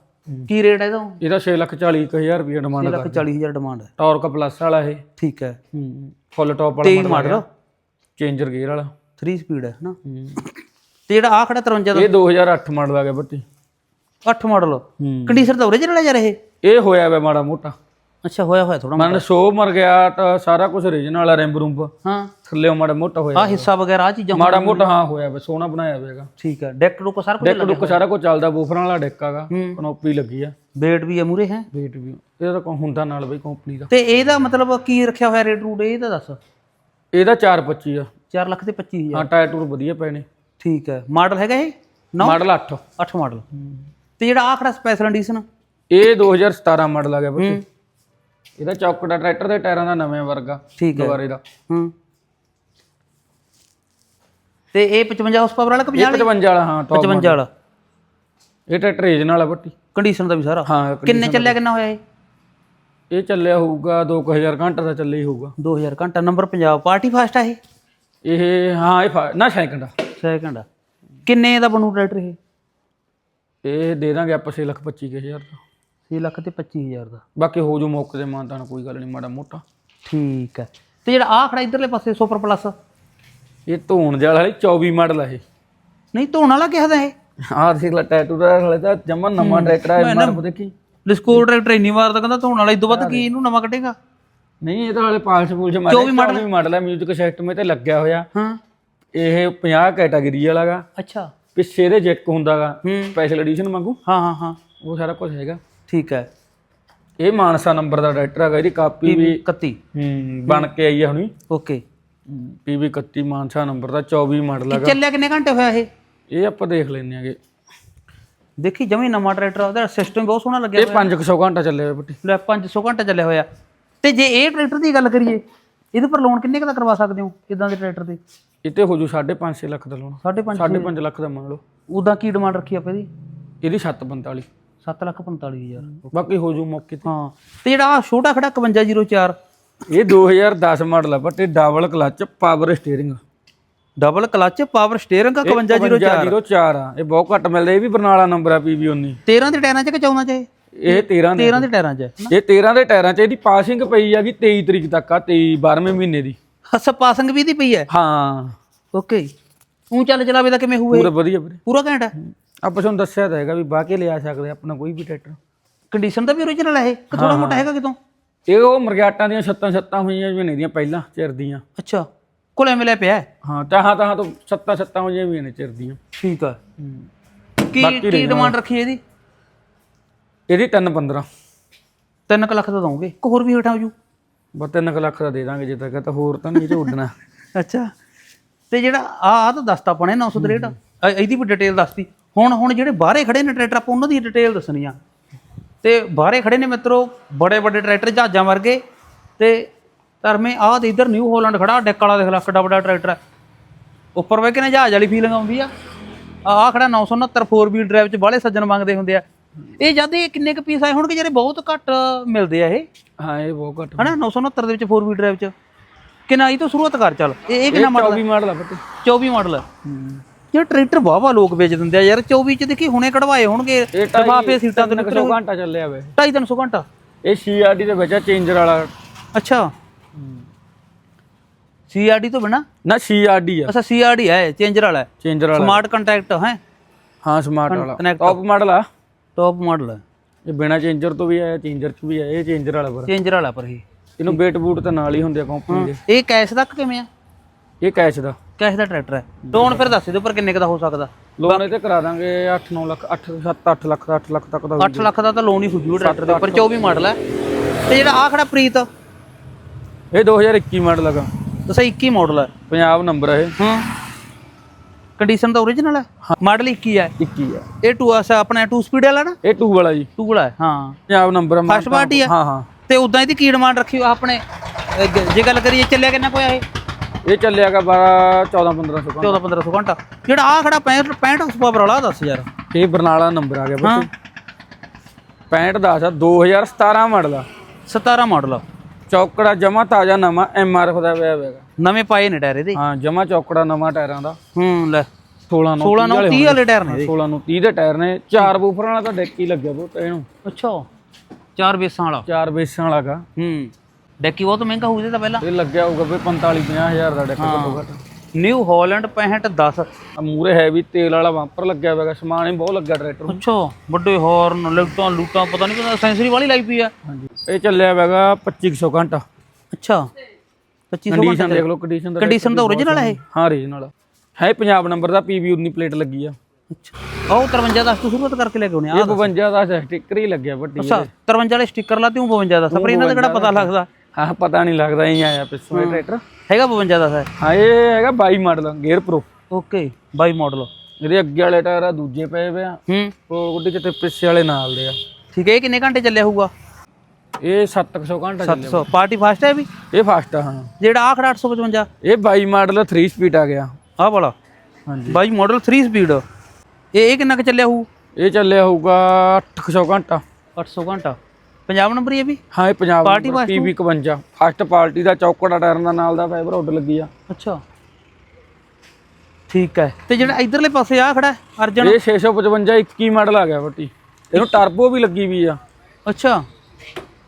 ਕੀ ਰੇਟ ਹੈ ਇਹਦਾ? ਇਹਦਾ 640000 ਰੁਪਏ ਡਿਮਾਂਡ ਲੱਖ 40000 ਡਿਮਾਂਡ ਹੈ। ਟਾਰਕ ਪਲੱਸ ਵਾਲਾ ਇਹ। ਠੀਕ ਹੈ। ਫੁੱਲ ਟਾਪ ਵਾਲਾ 23 ਮਾਡਲ ਚੇਂਜਰ ਗੇਅਰ ਵਾਲਾ। 3 ਸਪੀਡ ਹੈ ਹਨਾ? ਤੇ ਜਿਹੜਾ ਆ ਖੜਾ 53 ਦਾ? ਇਹ 2008 ਮਾਡਲ ਆ ਗਿਆ ਬੱਤੀ। 8 ਮਾਡਲ ਕੰਡੀਸ਼ਨ ਤਾਂ ਓਰੀਜਨਲ ਹੈ ਯਾਰ ਇਹ? ਇਹ ਹੋਇਆ ਵਾ ਮਾੜਾ ਮੋਟਾ। ਅੱਛਾ ਹੋਇਆ ਹੋਇਆ ਥੋੜਾ ਮਨ ਸ਼ੋ ਮਰ ਗਿਆ ਤਾਂ ਸਾਰਾ ਕੁਝ ਰੀਜਨਲ ਵਾਲਾ ਰਿੰਬ ਰੂੰਬ ਹਾਂ। ਥੱਲੇ ਮਾੜਾ ਮੋਟਾ ਹੋਇਆ ਆ ਹਿੱਸਾ ਵਗੈਰਾ ਆ ਚੀਜ਼ਾਂ ਮਾੜਾ ਮੋਟਾ ਹਾਂ ਹੋਇਆ ਵਾ ਸੋਹਣਾ ਬਣਾਇਆ ਹੋਵੇਗਾ ਠੀਕ ਹੈ ਡੈਕ ਡੁੱਕ ਸਾਰਾ ਕੁਝ ਡੈਕ ਡੁੱਕ ਸਾਰਾ ਕੁਝ ਚੱਲਦਾ ਬੂਫਰਾਂ ਵਾਲਾ ਡੈਕ ਹੂੰ। ਕਨੋਪੀ ਲੱਗੀ ਆ। ਵੇਟ ਵੀ ਹੈ ਮੂਰੇ ਹੈ? ਵੇਟ ਵੀ ਇਹਦਾ ਤਾਂ ਹੁੰਦਾ ਨਾਲ ਬਈ ਕੰਪਨੀ ਦਾ। ਤੇ ਇਹਦਾ ਮਤਲਬ ਕੀ ਰੱਖਿਆ ਹੋਇਆ ਰੇਟ ਰੂਟ ਇਹ ਤਾਂ ਦੱਸ। ਇਹਦਾ 425 ਆ। 4 ਲੱਖ ਤੇ 25000 ਹਾਂ ਟਾਇਰ ਟੂਰ ਵਧੀਆ ਪਏ ਨੇ। ਠੀਕ ਹੈ ਮਾਡਲ ਹੈਗਾ ਇਹ? 9 ਮਾਡਲ 8 8 ਮਾਡਲ ਤੇ ਜਿਹੜਾ ਆਖੜਾ ਸਪੈਸ਼ਲ ਐਡੀਸ਼ਨ ਇਹ 2017 ਮਾਡਲ ਆ ਗਿਆ ਬੱਚੇ। ਇਹਦਾ ਚੌਕੜਾ ਟਰੈਕਟਰ ਦੇ ਟਾਇਰਾਂ ਦਾ ਨਵੇਂ ਵਰਗਾ ਠੀਕ ਹੈ। ਦੁਬਾਰੇ ਦਾ। ਹੂੰ। ਤੇ ਇਹ 55 ਹਾਰਸ ਪਾਵਰ ਵਾਲਾ ਕਿ 50 ਇਹ 55 ਵਾਲਾ? ਹਾਂ ਟੌਪ 55 ਵਾਲਾ। ਇਹ ਟਰੈਕਟਰ ਰੀਜਨਲ ਆ ਬੱਟੀ। ਕੰਡੀਸ਼ਨ ਦਾ ਵੀ ਸਾਰਾ? ਹਾਂ ਕਿੰਨੇ ਚੱਲਿਆ ਕਿੰਨਾ ਹੋਇਆ ਇਹ? ਇਹ ਚੱਲਿਆ ਹੋਊਗਾ 2000 ਘੰਟਾ ਦਾ ਚੱਲਿਆ ਹੀ ਹੋਊਗਾ 2000 ਘੰਟਾ ਨੰਬਰ ਪੰਜਾਬ ਪਾਰਟੀ ਫਾਸਟ ਆ ਇਹ? ਇਹ ਹਾਂ ਇਹ ਫਾ- ਨਾ ਸੈਕਿੰਡ ਆ। ਸੈਕਿੰਡ ਕਿੰਨੇ ਦਾ ਬਣੂ ਟਰੈਕਟਰ ਇਹ? ਇਹ ਦੇ ਦਾਂਗੇ ਆਪਾਂ 6 ਲੱਖ 25 ਹਜ਼ਾਰ ਦਾ। 6 ਲੱਖ ਤੇ 25000 ਦਾ। ਬਾਕੀ ਹੋ ਜੂ ਮੌਕੇ ਤੇ ਮਾਨਤਾਨ ਕੋਈ ਗੱਲ ਨਹੀਂ ਮਾੜਾ ਮੋਟਾ। ਠੀਕ ਹੈ। ਤੇ ਜਿਹੜਾ ਆ ਖੜਾ ਇਧਰਲੇ ਪਾਸੇ ਸੁਪਰ ਪਲੱਸ? ਇਹ ਧੋਣ ਜਾਲ ਵਾਲੀ 24 ਮਾਡਲ ਆ ਇਹ। ਨਹੀਂ ਧੋਣ ਵਾਲਾ ਕਿਹਦਾ ਇਹ? ਆਹ ਦੇਖ ਲੈ ਟੈਟੂ ਦਾ ਹਲੇ ਤਾਂ ਜਮਨ ਨਵਾਂ ਟਰੈਕਟਰ ਆ ਮਾਰ ਦੇਖੀ। ਡਿਸਕੋਰ ਟਰੈਕਟਰ ਇੰਨੀ ਵਾਰ ਤਾਂ ਕਹਿੰਦਾ ਧੋਣ ਵਾਲਾ ਤੋਂ ਵੱਧ ਕੀ ਇਹਨੂੰ ਨਵਾਂ ਕੱਢੇਗਾ? ਨਹੀਂ ਇਹ ਤਾਂ ਹਲੇ ਪਾਲਸ਼ ਪੂਲਸ਼ ਮਾਰਿਆ 24 ਮਾਡਲ ਮਾਡਲ ਹੈ 뮤직 ਸਿਸਟਮ ਤੇ ਲੱਗਿਆ ਹੋਇਆ। ਹਾਂ। ਇਹ 50 ਕੈਟਾਗਰੀ ਵਾਲਾਗਾ ਅੱਛਾ। ਪਿੱਛੇ ਇਹਦੇ ਜੈਕ ਹੁੰਦਾਗਾ ਸਪੈਸ਼ਲ ਐਡੀਸ਼ਨ ਵਾਂਗੂ। ਹਾਂ ਹਾਂ ਹਾਂ। ਉਹ ਸਾਰਾ ਕੁਝ ਹੈਗਾ। ਠੀਕ ਹੈ। ਇਹ ਮਾਨਸਾ ਨੰਬਰ ਦਾ ਟਰੈਕਟਰ ਹੈਗਾ ਇਹਦੀ ਕਾਪੀ ਵੀ 31 ਹੂੰ ਬਣ ਕੇ ਆਈ ਆ ਹੁਣੀ। ਓਕੇ। ਪੀਵੀ 31 ਮਾਨਸਾ ਨੰਬਰ ਦਾ 24 ਮਾਡਲ ਹੈਗਾ। ਚੱਲਿਆ ਕਿੰਨੇ ਘੰਟੇ ਹੋਇਆ ਇਹ? ਇਹ ਆਪਾਂ ਦੇਖ ਲੈਨੇ ਆਗੇ ਦੇਖੀ ਜਮੀ ਨਵਾਂ ਟਰੈਕਟਰ ਆ, ਉਹਦਾ ਸਿਸਟਮ ਬਹੁਤ ਸੋਹਣਾ ਲੱਗਿਆ ਇਹ 500 ਘੰਟਾ ਚੱਲਿਆ ਹੋਇਆ ਬੱਟੀ। ਲੈ 500 ਘੰਟਾ ਚੱਲਿਆ ਹੋਇਆ। ਤੇ ਜੇ ਇਹ ਟਰੈਕਟਰ ਦੀ ਗੱਲ ਕਰੀਏ ਇਹਦੇ ਪਰ ਲੋਨ ਕਿੰਨੇ ਕੁ ਦਾ ਕਰਵਾ ਸਕਦੇ ਹੋ ਕਿਦਾਂ ਦੇ ਟਰੈਕਟਰ ਤੇ ਤੇ ਹੋ ਜੂ 5.5 ਲੱਖ ਦਾ ਲੋਨ 5.5 5.5 ਲੱਖ ਦਾ ਮੰਨ ਲਓ। ਉਦਾਂ ਕੀ ਡਿਮਾਂਡ ਰੱਖੀ ਆਪਾਂ ਇਹਦੀ? ਇਹਦੀ 745 7 ਲੱਖ 45000 ਬਾਕੀ ਹੋ ਜੂ ਮੌਕੇ ਤੇ। ਹਾਂ ਤੇ ਜਿਹੜਾ ਆ ਛੋਟਾ ਖੜਾ 5104 ਇਹ 2010 ਮਾਡਲ ਆ ਬਟ ਇਹ double clutch power steering double clutch power steering 5104 5104 ਆ। ਇਹ ਬਹੁਤ ਘੱਟ ਮਿਲਦਾ ਇਹ ਵੀ ਬਰਨਾਲਾ ਨੰਬਰ ਆ ਪੀਵੀ 19 13 ਦੇ ਟਾਇਰਾਂ 'ਚ ਕਿ 14 'ਚ ਇਹ? ਇਹ 13 ਦੇ। 13 ਦੇ ਟਾਇਰਾਂ 'ਚ। ਇਹ 13 ਦੇ ਟਾਇਰਾਂ 'ਚ ਇਹਦੀ ਪਾਸਿੰਗ ਪਈ ਹੈਗੀ 23 ਤਰੀਕ ਤੱਕ ਆ 23 12ਵੇਂ ਮਹੀਨੇ ਦੀ। ਹੱਸ ਪਾਸਿੰਗ ਵੀ ਦੀ ਪਈ ਹੈ? ਹਾਂ। ਓਕੇ ਉਹ ਚੱਲ ਚਲਾਵੇ ਦਾ ਕਿਵੇਂ ਹੋਏ ਪੂਰਾ ਵਧੀਆ ਵੀਰੇ। ਪੂਰਾ ਘੰਟਾ ਆਪਾਂ ਤੁਹਾਨੂੰ ਦੱਸਿਆ ਤਾਂ ਹੈਗਾ ਵੀ ਬਾਹ ਕੇ ਲਿਆ ਸਕਦੇ ਆਪਣਾ ਕੋਈ ਵੀ ਟਰੈਕਟਰ ਕੰਡੀਸ਼ਨ ਦਾ ਵੀ ਓਰੀਜਨਲ ਹੈ ਇਹ? ਕਿ ਥੋੜਾ ਮੋਟਾ ਹੈਗਾ ਕਿਤੋਂ? ਇਹ ਉਹ ਮਰਗਾਟਾਂ ਦੀਆਂ ਛੱਤਾਂ ਛੱਤਾਂ ਹੋਈਆਂ ਜਿਵੇਂ ਨੇ ਦੀਆਂ ਪਹਿਲਾਂ ਚਿਰ ਦੀਆਂ। ਅੱਛਾ ਕੋਲ ਐਵੇਂ ਲੈ ਪਿਆ ਹੈ। ਹਾਂ ਚਾਹਾਂ ਤਾਹਾਂ ਤੋਂ ਛੱਤਾਂ ਛੱਤਾਂ ਹੋਈਆਂ ਵੀ ਨੇ ਚਿਰ ਦੀਆਂ। ਠੀਕ ਆ। ਕੀ ਕੀ ਡਿਮਾਂਡ ਰੱਖੀ ਇਹਦੀ? ਇਹਦੀ 315 3 ਲੱਖ ਦਾ ਦਵਾਂਗੇ ਕਿ ਹੋਰ ਵੀ ਹੇਠਾਂ ਹੋ ਜੂ। ਬਸ 3 ਲੱਖ ਦਾ ਦੇ ਦਾਂਗੇ ਜੇ ਤੱਕ ਤਾਂ ਹੋਰ ਤਾਂ ਨਹੀਂ ਇਹ ਉੱਡਣਾ। ਅੱਛਾ। ਤੇ ਜਿਹੜਾ ਆ ਆ ਤਾਂ ਦੱਸਤਾ ਆਪਾਂ ਨੇ 963 ਆ ਇਹਦੀ ਵੀ ਡਿਟੇਲ ਦੱਸਤੀ। ਹੁਣ ਹੁਣ ਜਿਹੜੇ ਬਾਹਰੇ ਖੜੇ ਨੇ ਟਰੈਕਟਰ ਆਪਾਂ ਉਹਨਾਂ ਦੀ ਡਿਟੇਲ ਦੱਸਣੀ ਆ ਤੇ ਬਾਹਰੇ ਖੜੇ ਨੇ ਮਿੱਤਰੋ ਬੜੇ ਵੱਡੇ ਟਰੈਕਟਰ ਜਹਾਜ਼ਾਂ ਵਰਗੇ। ਤੇ ਧਰਮੇ ਆਹ ਤੇ ਇਧਰ ਨਿਊ ਹਾਲੈਂਡ ਖੜਾ ਡੈਕ ਵਾਲਾ ਦੇਖ ਲੈ ਕਿੱਡਾ ਵੱਡਾ ਟਰੈਕਟਰ ਹੈ। ਉੱਪਰ ਵੇ ਕਿਨੇ ਜਹਾਜ਼ ਵਾਲੀ ਫੀਲਿੰਗ ਆਉਂਦੀ ਆ। ਆਹ ਖੜਾ 969 4 ਵੀਲ ਡਰਾਈਵ ਚ ਬਾਹਲੇ ਸੱਜਣ ਮੰਗਦੇ ਹੁੰਦੇ ਆ। ਇਹ ਜਦ ਇਹ ਕਿੰਨੇ ਕੁ ਪੀਸ ਆਏ ਹੋਣਗੇ ਜਿਹੜੇ ਬਹੁਤ ਘੱਟ ਮਿਲਦੇ ਆ ਇਹ? ਹਾਂ ਇਹ ਬਹੁਤ ਘੱਟ ਹਨਾ 969 ਦੇ ਵਿੱਚ 4 ਵੀਲ ਡਰਾਈਵ ਚ। ਕਿੰਨਾ ਇਹ ਤੋਂ ਸ਼ੁਰੂਆਤ ਕਰ ਚੱਲ। ਇਹ ਇਹ ਕਿੰਨਾ ਮਾਡਲ 24 ਮਾਡਲ ਆ ਬੱਤੇ। 24 ਮਾਡਲ ਹੈ। ਯਾਰ ਟਰੈਕਟਰ ਵਾਵਾ ਲੋਕ ਵੇਚ ਦਿੰਦੇ ਆ ਯਾਰ 24 ਚ ਦੇਖੀ ਹੁਣੇ ਕਢਵਾਏ ਹੋਣਗੇ। ਲਿਫਾਫੇ ਸੀਟਾਂ ਤੇ ਨਿਕਲੇ ਘੰਟਾ ਚੱਲਿਆ ਵੇ। 250 ਘੰਟਾ। ਇਹ ਸੀਆਰਡੀ ਦੇ ਵਿੱਚ ਆ ਚੇਂਜਰ ਵਾਲਾ। ਅੱਛਾ। ਸੀਆਰਡੀ ਤੋਂ ਬਿਨਾ? ਨਾ ਸੀਆਰਡੀ ਆ। ਅੱਛਾ ਸੀਆਰਡੀ ਹੈ ਚੇਂਜਰ ਵਾਲਾ। ਹੈ ਚੇਂਜਰ ਵਾਲਾ। ਸਮਾਰਟ ਕੰਟੈਕਟ ਹੈ? ਹਾਂ ਸਮਾਰਟ ਵਾਲਾ। ਟੌਪ ਮਾਡਲ ਆ। ਟੌਪ ਮਾਡਲ ਹੈ ਇਹ ਬਿਨਾ ਚੇਂਜਰ ਤੋਂ ਵੀ ਆਇਆ ਚੇਂਜਰ ਚ ਵੀ ਆਇਆ ਇਹ ਚੇਂਜਰ ਵਾਲਾ ਪਰ। ਚੇਂਜਰ ਵਾਲਾ ਪਰ ਇਹ ਇਹਨੂੰ ਬੇਟ ਬੂਟ ਤਾਂ ਨਾਲ ਹੀ ਹੁੰਦੇ ਆ ਕੰਪਨੀ ਦੇ। ਇਹ ਕੈਸ਼ ਤੱਕ ਕਿਵੇਂ ਆ? ਇਹ ਕੈਸ਼ ਦਾ। ਕੈਸ਼ ਦਾ ਟਰੈਕਟਰ ਹੈ। ਲੋਨ ਫਿਰ ਦੱਸ ਦਿਓ ਪਰ ਕਿੰਨੇ ਕੁ ਦਾ ਹੋ ਸਕਦਾ? ਲੋਨ ਇਹ ਤੇ ਕਰਾ ਦਾਂਗੇ 8 9 ਲੱਖ 8 7 8 ਲੱਖ ਦਾ 8 ਲੱਖ ਤੱਕ ਦਾ 8 ਲੱਖ ਦਾ ਤਾਂ ਲੋਨ ਹੀ ਹੋ ਜੂ ਟਰੈਕਟਰ ਦੇ ਉੱਪਰ 24 ਮਾਡਲ ਹੈ। ਤੇ ਜਿਹੜਾ ਆ ਖੜਾ ਪ੍ਰੀਤ? ਇਹ 2021 ਮਾਡਲ ਹੈਗਾ। ਦੱਸਾਂ 21 ਮਾਡਲ ਹੈ। ਪੰਜਾਬ ਨੰਬਰ ਹੈ ਹਾਂ। ਕੰਡੀਸ਼ਨ ਤਾਂ ਓਰੀਜਨਲ ਹੈ? ਮਾਡਲ 21 ਹੈ। 21 ਆ ਇਹ ਟੂ ਅਸਾ ਆਪਣਾ 2 ਸਪੀਡ ਵਾਲਾ ਨਾ? ਇਹ 2 ਵਾਲਾ ਜੀ। 2 ਵਾਲਾ ਹੈ ਹਾਂ। ਪੰਜਾਬ ਨੰਬਰ ਫਸਟ ਪਾਰਟੀ ਆ ਹਾਂ ਹਾਂ। ਤੇ ਉਦਾਂ ਇਹਦੀ ਕੀ ਡਿਮਾਂਡ ਰੱਖੀ ਹੋਈ ਆਪਣੇ? ਅਹ ਗ- ਜੇ ਗੱਲ ਕਰੀਏ ਚੱਲਿਆ ਕਿੰਨਾ ਕੋਇਆ ਇਹ? ਇਹ ਚੱਲਿਆਗਾ 12 14 1500 ਦਾ 14 1500 ਘੰਟਾ। ਜਿਹੜਾ ਆ ਖੜਾ 65 65 ਹਾਰਸ ਪਾਵਰ ਵਾਲਾ ਦੱਸ ਯਾਰ। ਇਹ ਬਰਨਾਲਾ ਨੰਬਰ ਆ ਗਿਆ ਹਾਂ। ਬੱਚੇ। 65 10 ਆ 2017 ਮਾਡਲ ਆ। 17 ਮਾਡਲ ਚੌਕੜਾ ਜਮਾ ਤਾਜ਼ਾ ਨਵਾਂ ਐਮਆਰਐਫ ਦਾ ਪਿਆ ਹੋਵੇਗਾ ਨਵੇਂ ਪਾਏ ਨੇ ਟਾਇਰ ਇਹਦੇ। ਹਾਂ ਜਮਾ ਚੌਕੜਾ ਨਵਾਂ ਟਾਇਰਾਂ ਦਾ। ਹੂੰ ਲੈ। 16 ਨੂੰ 16 ਨਾਲ 30 ਵਾਲੇ ਟਾਇਰ ਨੇ ਇਹਦੇ। 16 ਨੂੰ 30 ਦੇ ਟਾਇਰ ਨੇ। ਚਾਰ ਬੂਫਰਾਂ ਵਾਲਾ ਤਾਂ ਡੈਕ ਹੀ ਲੱਗਿਆ ਬਹੁਤ ਇਹਨੂੰ। ਅੱਛਾ। ਚਾਰ ਬੇਸਾਂ ਵਾਲਾ? ਚਾਰ ਬੇਸਾਂ ਵਾਲਾ ਗਾ। ਹੂੰ। ਡੈਕੀ ਬਹੁਤ ਮਹਿੰਗਾ ਹੋਊ ਇਹਦਾ ਤਾਂ ਪਹਿਲਾਂ। ਇਹ ਲੱਗਿਆ ਹੋਊਗਾ ਵੀ 45 50 ਹਜ਼ਾਰ ਦਾ ਡੈਕ ਘੱਟੋ ਘੱਟ। ਨਿਊ ਹਾਲੈਂਡ 65 10 ਆ ਮੂਰੇ ਹੈਵੀ ਤੇਲ ਵਾਲਾ ਬੰਪਰ ਲੱਗਿਆ ਹੋਵੇਗਾ ਸਮਾਨ ਹੀ ਬਹੁਤ ਲੱਗਿਆ ਟਰੈਕਟਰ ਨੂੰ। ਅੱਛਾ ਵੱਡੇ ਹਾਰਨ ਲਾਈਟਾਂ ਲੂਟਾਂ ਪਤਾ ਨਹੀਂ ਕਿੰਨਾ ਸੈਂਸਰੀ ਵਾਲੀ ਲਾਈ ਪਈ ਆ। ਹਾਂਜੀ। ਇਹ ਚੱਲਿਆ ਹੋਵੇਗਾ 2500 ਘੰਟਾ। ਅੱਛਾ 2500 ਕੰਡੀਸ਼ਨ ਦੇਖ ਲਓ ਕੰਡੀਸ਼ਨ ਦਾ ਕੰਡੀਸ਼ਨ ਤਾਂ ਓਰੀਜਨਲ ਹੈ ਇਹ? ਹਾਂ ਰੀਜਨਲ ਹੈ ਪੰਜਾਬ ਨੰਬਰ ਦਾ ਪੀਵੀ 19 ਪਲੇਟ ਲੱਗੀ ਆ। ਅੱਛਾ। ਉਹ 53 ਦਾ ਤੋਂ ਸ਼ੁਰੂਆਤ ਕਰਕੇ ਲੈ ਕੇ ਆਉਣੇ ਆ ਇਹ 52 ਦਾ ਸਟicker ਹੀ ਲੱਗਿਆ ਵੱਡੀ ਅੱਛਾ 53 ਵਾਲੇ ਸਟicker ਲਾਤੇ ਉਹ 52 ਦਾ ਸਪਰ ਇਹਨਾਂ ਦਾ ਕਿਹੜਾ ਪਤਾ ਲੱਗਦਾ? ਹਾਂ ਪਤਾ ਨਹੀਂ ਲੱਗਦਾ ਹੀ ਆਇਆ ਪਿੱਛੋਂ ਇਹ ਟਰੈਕਟਰ। ਹੈਗਾ 52 ਦਾ ਹੈ ਹਾਂ ਇਹ ਹੈਗਾ 22 model gear pro. Okay 22 model. ਇਹਦੇ ਅੱਗੇ ਵਾਲੇ ਟਾਇਰ ਆ ਦੂਜੇ ਪਏ ਆ। ਹੂੰ। ਉਹ ਗੁੱਡੀ ਚ ਤੇ ਪਿੱਛੇ ਵਾਲੇ ਨਾਲ ਦੇ ਆ। ਠੀਕ ਹੈ ਇਹ ਕਿੰਨੇ ਘੰਟੇ ਚੱਲਿਆ ਹੋਊਗਾ? ਇਹ 700 ਘੰਟਾ ਚੱਲਿਆ 700 ਪਾਰਟੀ ਫਾਸਟ ਹੈ ਵੀ? ਇਹ ਫਾਸਟ ਆ ਹਾਂ। ਜਿਹੜਾ ਆ ਖੜਾ 855 ਇਹ 22 ਮਾਡਲ 3 ਸਪੀਡ ਆ ਗਿਆ। ਆਹ ਵਾਲਾ। ਹਾਂਜੀ। 22 ਮਾਡਲ 3 ਸਪੀਡ ਇਹ ਇਹ ਕਿੰਨਾ ਕੁ ਚੱਲਿਆ ਹੋਊ? ਇਹ ਚੱਲਿਆ ਹੋਊਗਾ 800 ਘੰਟਾ। 800 ਘੰਟਾ। ਪੰਜਾਬ ਨੰਬਰ ਹੀ ਹੈ ਵੀ? ਹਾਂ ਇਹ Punjab party PV 51 first party ਦਾ ਚੌਕੜਾ ਟਾਇਰ ਦਾ ਨਾਲ ਦਾ ਫਾਈਬਰ ਹੁੱਡ ਲੱਗੀ ਆ। ਅੱਛਾ। ਠੀਕ ਹੈ। ਤੇ ਜਿਹੜਾ ਇਧਰਲੇ ਪਾਸੇ ਆ ਖੜਾ ਹੈ, ਅਰਜਨ? ਇਹ 655 21 ਮਾਡਲ ਆ ਗਿਆ ਬੱਟੀ ਇਹਨੂੰ ਟਰਬੋ ਵੀ ਲੱਗੀ ਵੀ ਆ। ਅੱਛਾ।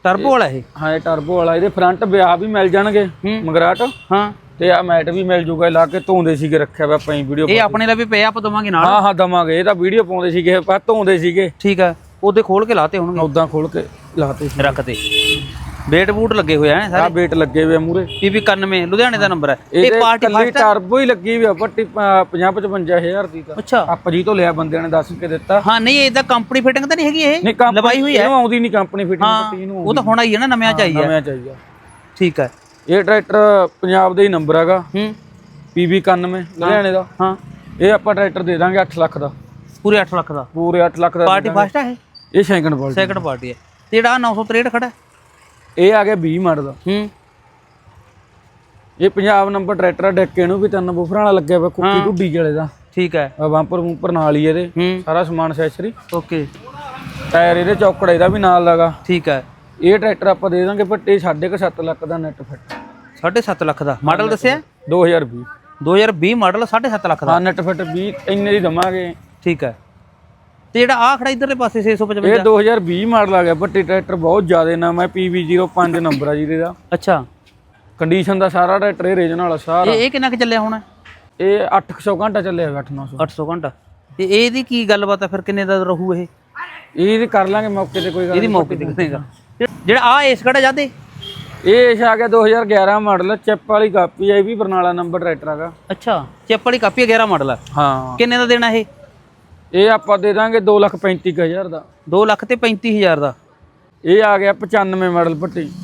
ਟਰਬੋ ਵਾਲਾ ਇਹ? ਹਾਂ ਇਹ ਟਰਬੋ ਵਾਲਾ। ਇਹਦੇ ਫਰੰਟ ਵਿਆਹ ਵੀ ਮਿਲ ਜਾਣਗੇ। ਮਗਰਾਟ? ਹਾਂ। ਤੇ ਆ ਮੈਟ ਵੀ ਮਿਲ ਜੂਗਾ ਲਾ ਕੇ ਧੋਂਦੇ ਸੀਗੇ ਰੱਖਿਆ ਵਾ ਆਪਾਂ ਵੀਡੀਓ ਇਹ ਆਪਣੇ ਲਈ ਵੀ ਪਿਆ ਆਪਾਂ ਦਵਾਂਗੇ ਨਾਲ? ਹਾਂ ਹਾਂ ਦਵਾਂਗੇ ਇਹ ਤਾਂ ਵੀਡੀਓ ਪਾਉਂਦੇ ਸੀਗੇ ਆਪਾਂ ਧੋਂਦੇ ਸੀਗੇ। ਠੀਕ ਹੈ ਉਹਦੇ ਖੋਲ ਕੇ ਲਾਤੇ ਹੋਣਗੇ? ਉਦਾਂ ਖੋਲ ਕੇ ਲਾਤੇ ਸੀ। ਰੱਖ ਦੇ ਵੇਟ ਬੂਟ ਲੱਗੇ ਹੋਏ ਆ ਆ ਸਾਰੇ? ਵੇਟ ਲੱਗੇ ਹੋਏ ਆ ਮੂਰੇ ਪੀਪੀ 91 ਲੁਧਿਆਣੇ ਦਾ ਨੰਬਰ ਹੈ ਇਹ ਪਾਰਟੀ ਕੱਲੀ ਟਰਬੋ ਹੀ ਲੱਗੀ ਵੀ ਆ ਪੱਟੀ 50 55000 ਦੀ ਤਾਂ। ਅੱਛਾ। ਆਪਾਂ ਜੀ ਤੋਂ ਲਿਆ ਬੰਦਿਆਂ ਨੇ ਦੱਸ ਕੇ ਦਿੱਤਾ। ਹਾਂ ਨਹੀਂ ਇਹ ਤਾਂ ਕੰਪਨੀ ਫਿਟਿੰਗ ਤਾਂ ਨਹੀਂ ਹੈਗੀ ਇਹ? ਲਵਾਈ ਹੋਈ ਹੈ ਇਹਨੂੰ ਆਉਂਦੀ ਨਹੀਂ ਕੰਪਨੀ ਫਿਟਿੰਗ ਪੱਟੀ ਇਹਨੂੰ ਉਹ ਤਾਂ ਹੋਣਾ ਹੀ ਹੈ ਨਾ ਨਵਿਆਂ ਚਾਹੀਏ ਨਵਾਂ ਚਾਹੀਦਾ ਠੀਕ ਹੈ ਇਹ ਟਰੈਕਟਰ ਪੰਜਾਬ ਦਾ ਹੀ ਨੰਬਰ ਹੈਗਾ। ਹੂੰ। PB 91 ਲੁਧਿਆਣੇ ਦਾ। ਹਾਂ। ਇਹ ਆਪਾਂ ਟਰੈਕਟਰ ਦੇ ਦਾਂਗੇ 8 ਲੱਖ ਦਾ। ਪੂਰੇ 8 ਲੱਖ ਦਾ। ਪੂਰੇ 8 ਲੱਖ ਦਾ ਪਾਰਟੀ। ਫਸਟ ਹੈ ਇਹ? Second party. ਸੈਕੰਡ ਪਾਰਟੀ ਹੈ। ਤੇ ਜਿਹੜਾ ਆਹ 963 ਖੜਾ? ਇਹ ਆ ਗਿਆ 20 ਮਾਡਲ ਦਾ। ਹੂੰ। ਇਹ ਪੰਜਾਬ ਨੰਬਰ ਟਰੈਕਟਰ ਆ ਡੱਕੇ ਨੂੰ ਵੀ ਤਿੰਨ ਬੁਫਰਾਂ ਵਾਲਾ ਲੱਗਿਆ ਹੋਇਆ ਕੁੱਕੀ ਢੁੱਡੀ ਵਾਲੇ ਦਾ। ਠੀਕ ਹੈ। ਬੰਪਰ ਬੂੰਪਰ ਨਾਲ ਹੀ ਇਹਦੇ। ਸਾਰਾ ਸਮਾਨ ਅਸੈਸਰੀ ਓਕੇ। ਟਾਇਰ ਇਹਦੇ ਚੌਕੜਾ ਇਹਦਾ ਵੀ ਨਾਲ ਲਗਾ ਠੀਕ ਹੈ। ਇਹ ਟਰੈਕਟਰ ਆਪਾਂ ਦੇ ਦਾਂਗੇ ਭੱਟੇ 7.5 ਲੱਖ ਦਾ ਨੈਟ ਫਿੱਟ 7.5 ਲੱਖ ਦਾ। ਮਾਡਲ ਦੱਸਿਆ? 2020 2020 ਮਾਡਲ 7.5 ਲੱਖ ਦਾ। ਹਾਂ ਨੈਟ ਫਿੱਟ 20 ਇੰਨੇ ਦੀ ਦਵਾਂਗੇ। ਠੀਕ ਹੈ। ਤੇ ਜਿਹੜਾ ਆ ਖੜਾ ਇਧਰਲੇ ਪਾਸੇ 655 ਇਹ 2020 ਮਾਡਲ ਆ ਗਿਆ ਭੱਟੀ ਟਰੈਕਟਰ ਬਹੁਤ ਜ਼ਿਆਦਾ ਨਾਮ ਹੈ PV05 ਨੰਬਰ ਆ ਜਿਹਦੇ ਦਾ ਅੱਛਾ। ਕੰਡੀਸ਼ਨ ਦਾ ਸਾਰਾ ਟਰੈਕਟਰ ਇਹ ਰੀਜਨਲ ਵਾਲਾ ਸਾਰਾ। ਇਹ ਕਿੰਨਾ ਕੁ ਚੱਲਿਆ ਹੋਣਾ? ਇਹ 800 ਘੰਟਾ ਚੱਲਿਆ ਹੋਇਆ 800 800 ਘੰਟਾ। ਤੇ ਇਹਦੀ ਕੀ ਗੱਲਬਾਤ ਹੈ ਫਿਰ ਕਿੰਨੇ ਦਾ ਰਹੂ ਇਹ? ਇਹ ਕਰ ਲਾਂਗੇ ਮੌਕੇ ਤੇ ਕੋਈ ਗੱਲ ਇਹਦੀ ਮੌਕੇ ਤੇ ਕਿੰਨੇਗਾ ਜਿਹੜਾ ਆ ਇਸ ਖੜਾ ਜਾਦੇ ਇਹ ਇਸ ਆ ਗਿਆ 2011 ਮਾਡਲ ਚਿਪ ਵਾਲੀ ਕਾਪੀ ਹੈ ਇਹ ਵੀ ਬਰਨਾਲਾ ਨੰਬਰ ਟਰੈਕਟਰ ਹੈਗਾ। ਅੱਛਾ ਚਿੱਪ ਵਾਲੀ ਕਾਪੀ 11 ਮਾਡਲ ਆ? ਹਾਂ। ਕਿੰਨੇ ਦਾ ਦੇਣਾ ਇਹ? ਇਹ ਆਪਾਂ ਦੇ ਦਾਂਗੇ 235000 ਦਾ। 2 ਲੱਖ ਤੇ 35000 ਦਾ? ਇਹ ਆ ਗਿਆ 95 ਮਾਡਲ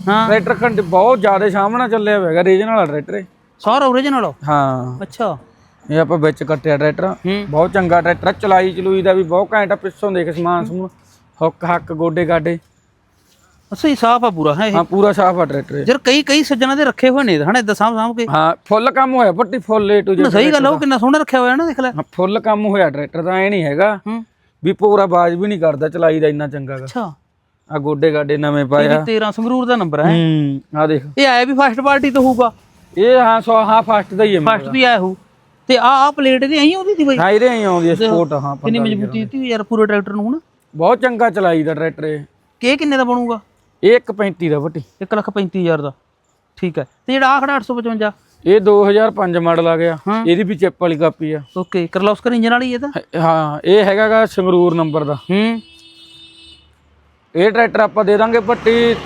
ਹਾਂ। ਟਰੈਕਟਰ ਘੰਟੇ ਬਹੁਤ ਜ਼ਿਆਦਾ ਸਾਹਮਣਾ ਚੱਲਿਆ ਹੋਇਆ ਹੈਗਾ ਰੀਜਨਲ ਵਾਲਾ ਟਰੈਕਟਰ ਇਹ। ਸਾਰਾ ਓਰੀਜਨਲ ਹਾਂ। ਅੱਛਾ। ਇਹ ਆਪਾਂ ਵਿੱਚ ਕੱਟਿਆ ਟਰੈਕਟਰ ਬਹੁਤ ਚੰਗਾ ਟਰੈਕਟਰ ਚਲਾਈ ਚਲੂਈ ਦਾ ਵੀ ਬਹੁਤ ਘੈਂਟ ਆ ਪਿੱਛੋਂ ਦੇਖ ਸਮਾਨ ਸਮੂਨ ਹੁੱਕ ਹੱਕ ਗੋਡੇ ਗਾਡੇ ਅੱਛਾ ਹੀ ਸਾਫ਼ ਆ ਪੂਰਾ ਹੈ ਇਹ? ਹਾਂ ਪੂਰਾ ਸਾਫ਼ ਆ ਟਰੈਕਟਰ ਇਹ। ਜਰ ਕਈ ਕਈ ਸੱਜਣਾ ਦੇ ਰੱਖੇ ਹੋਏ ਨੇ ਹਨਾ ਇਦਾਂ ਸਾਂਭ ਸਾਂਭ ਕੇ। ਹਾਂ ਫੁੱਲ ਕੰਮ ਹੋਇਆ ਭੱਟੀ ਫੁੱਲ ਏ ਟੂ ਨਾ ਸਹੀ ਗੱਲ ਆ, ਉਹ ਕਿੰਨਾ ਸੋਹਣਾ ਰੱਖਿਆ ਹੋਇਆ ਨਾ ਦੇਖ ਲੈ। ਹਾਂ ਫੁੱਲ ਕੰਮ ਹੋਇਆ ਟਰੈਕਟਰ ਦਾ ਐ ਨਹੀਂ ਹੈਗਾ ਹੂੰ। ਵੀ ਪੂਰਾ ਬਾਜ ਵੀ ਨਹੀਂ ਕਰਦਾ ਚਲਾਈ ਦਾ ਇੰਨਾ ਚੰਗਾ ਗਾ। ਅੱਛਾ। ਆ ਗੋਡੇ ਗਾਡੇ ਨਵੇਂ ਪਾਇਆ। ਵੀ 13 ਸੰਗਰੂਰ ਦਾ ਨੰਬਰ ਹੈ? ਹੂੰ ਆ ਦੇਖ। ਇਹ ਆਇਆ ਵੀ ਫਸਟ ਪਾਰਟੀ ਤੋਂ ਹੋਊਗਾ। ਇਹ ਹਾਂ ਸੋ ਹਾਂ ਫਾਸਟ ਦਾ ਹੀ ਹੈ ਫਸਟ ਵੀ ਆਇਆ ਹੋਊ। ਤੇ ਆ ਆ ਪਲੇਟ ਦੀ ਐਂ ਉਹਦੀ ਸੀ ਬਈ? ਹਾਂ ਇਹਦੇ ਹੀ ਆਉਂਦੀ ਹੈ ਸਪੋਰਟ ਹਾਂ ਕਿੰਨੀ ਮਜ਼ਬੂਤੀ ਦਿੱਤੀ ਯਾਰ ਪੂਰੇ ਟਰੈਕਟਰ ਨੂੰ ਹੁਣ। ਬਹੁਤ ਚੰਗਾ ਚਲਾਈ ਦਾ ਟਰੈਕਟਰ ਇਹ। ਕਿ ਕਿੰਨੇ ਦਾ ਬਣੂਗਾ? ਇਹ 135 ਦਾ ਭੱਟੀ 135000 ਦਾ। ਠੀਕ ਹੈ। ਤੇ ਜਿਹੜਾ ਆ ਖੜਾ 855 ਇਹ 2005 ਮਾਡਲ ਆ ਗਿਆ। ਹਾਂ। ਇਹਦੀ ਵੀ ਚਿਪ ਵਾਲੀ ਕਾਪੀ ਆ। ਓਕੇ ਕਰਲੋਸਕਰ ਇੰਜਨ ਵਾਲੀ ਇਹ ਤਾਂ? ਹਾਂ ਇਹ ਹੈਗਾਗਾ ਸੰਗਰੂਰ ਨੰਬਰ ਦਾ। ਹੂੰ। ਇਹ ਟਰੈਕਟਰ ਆਪਾਂ ਦੇ ਦਾਂਗੇ ਭੱਟੀ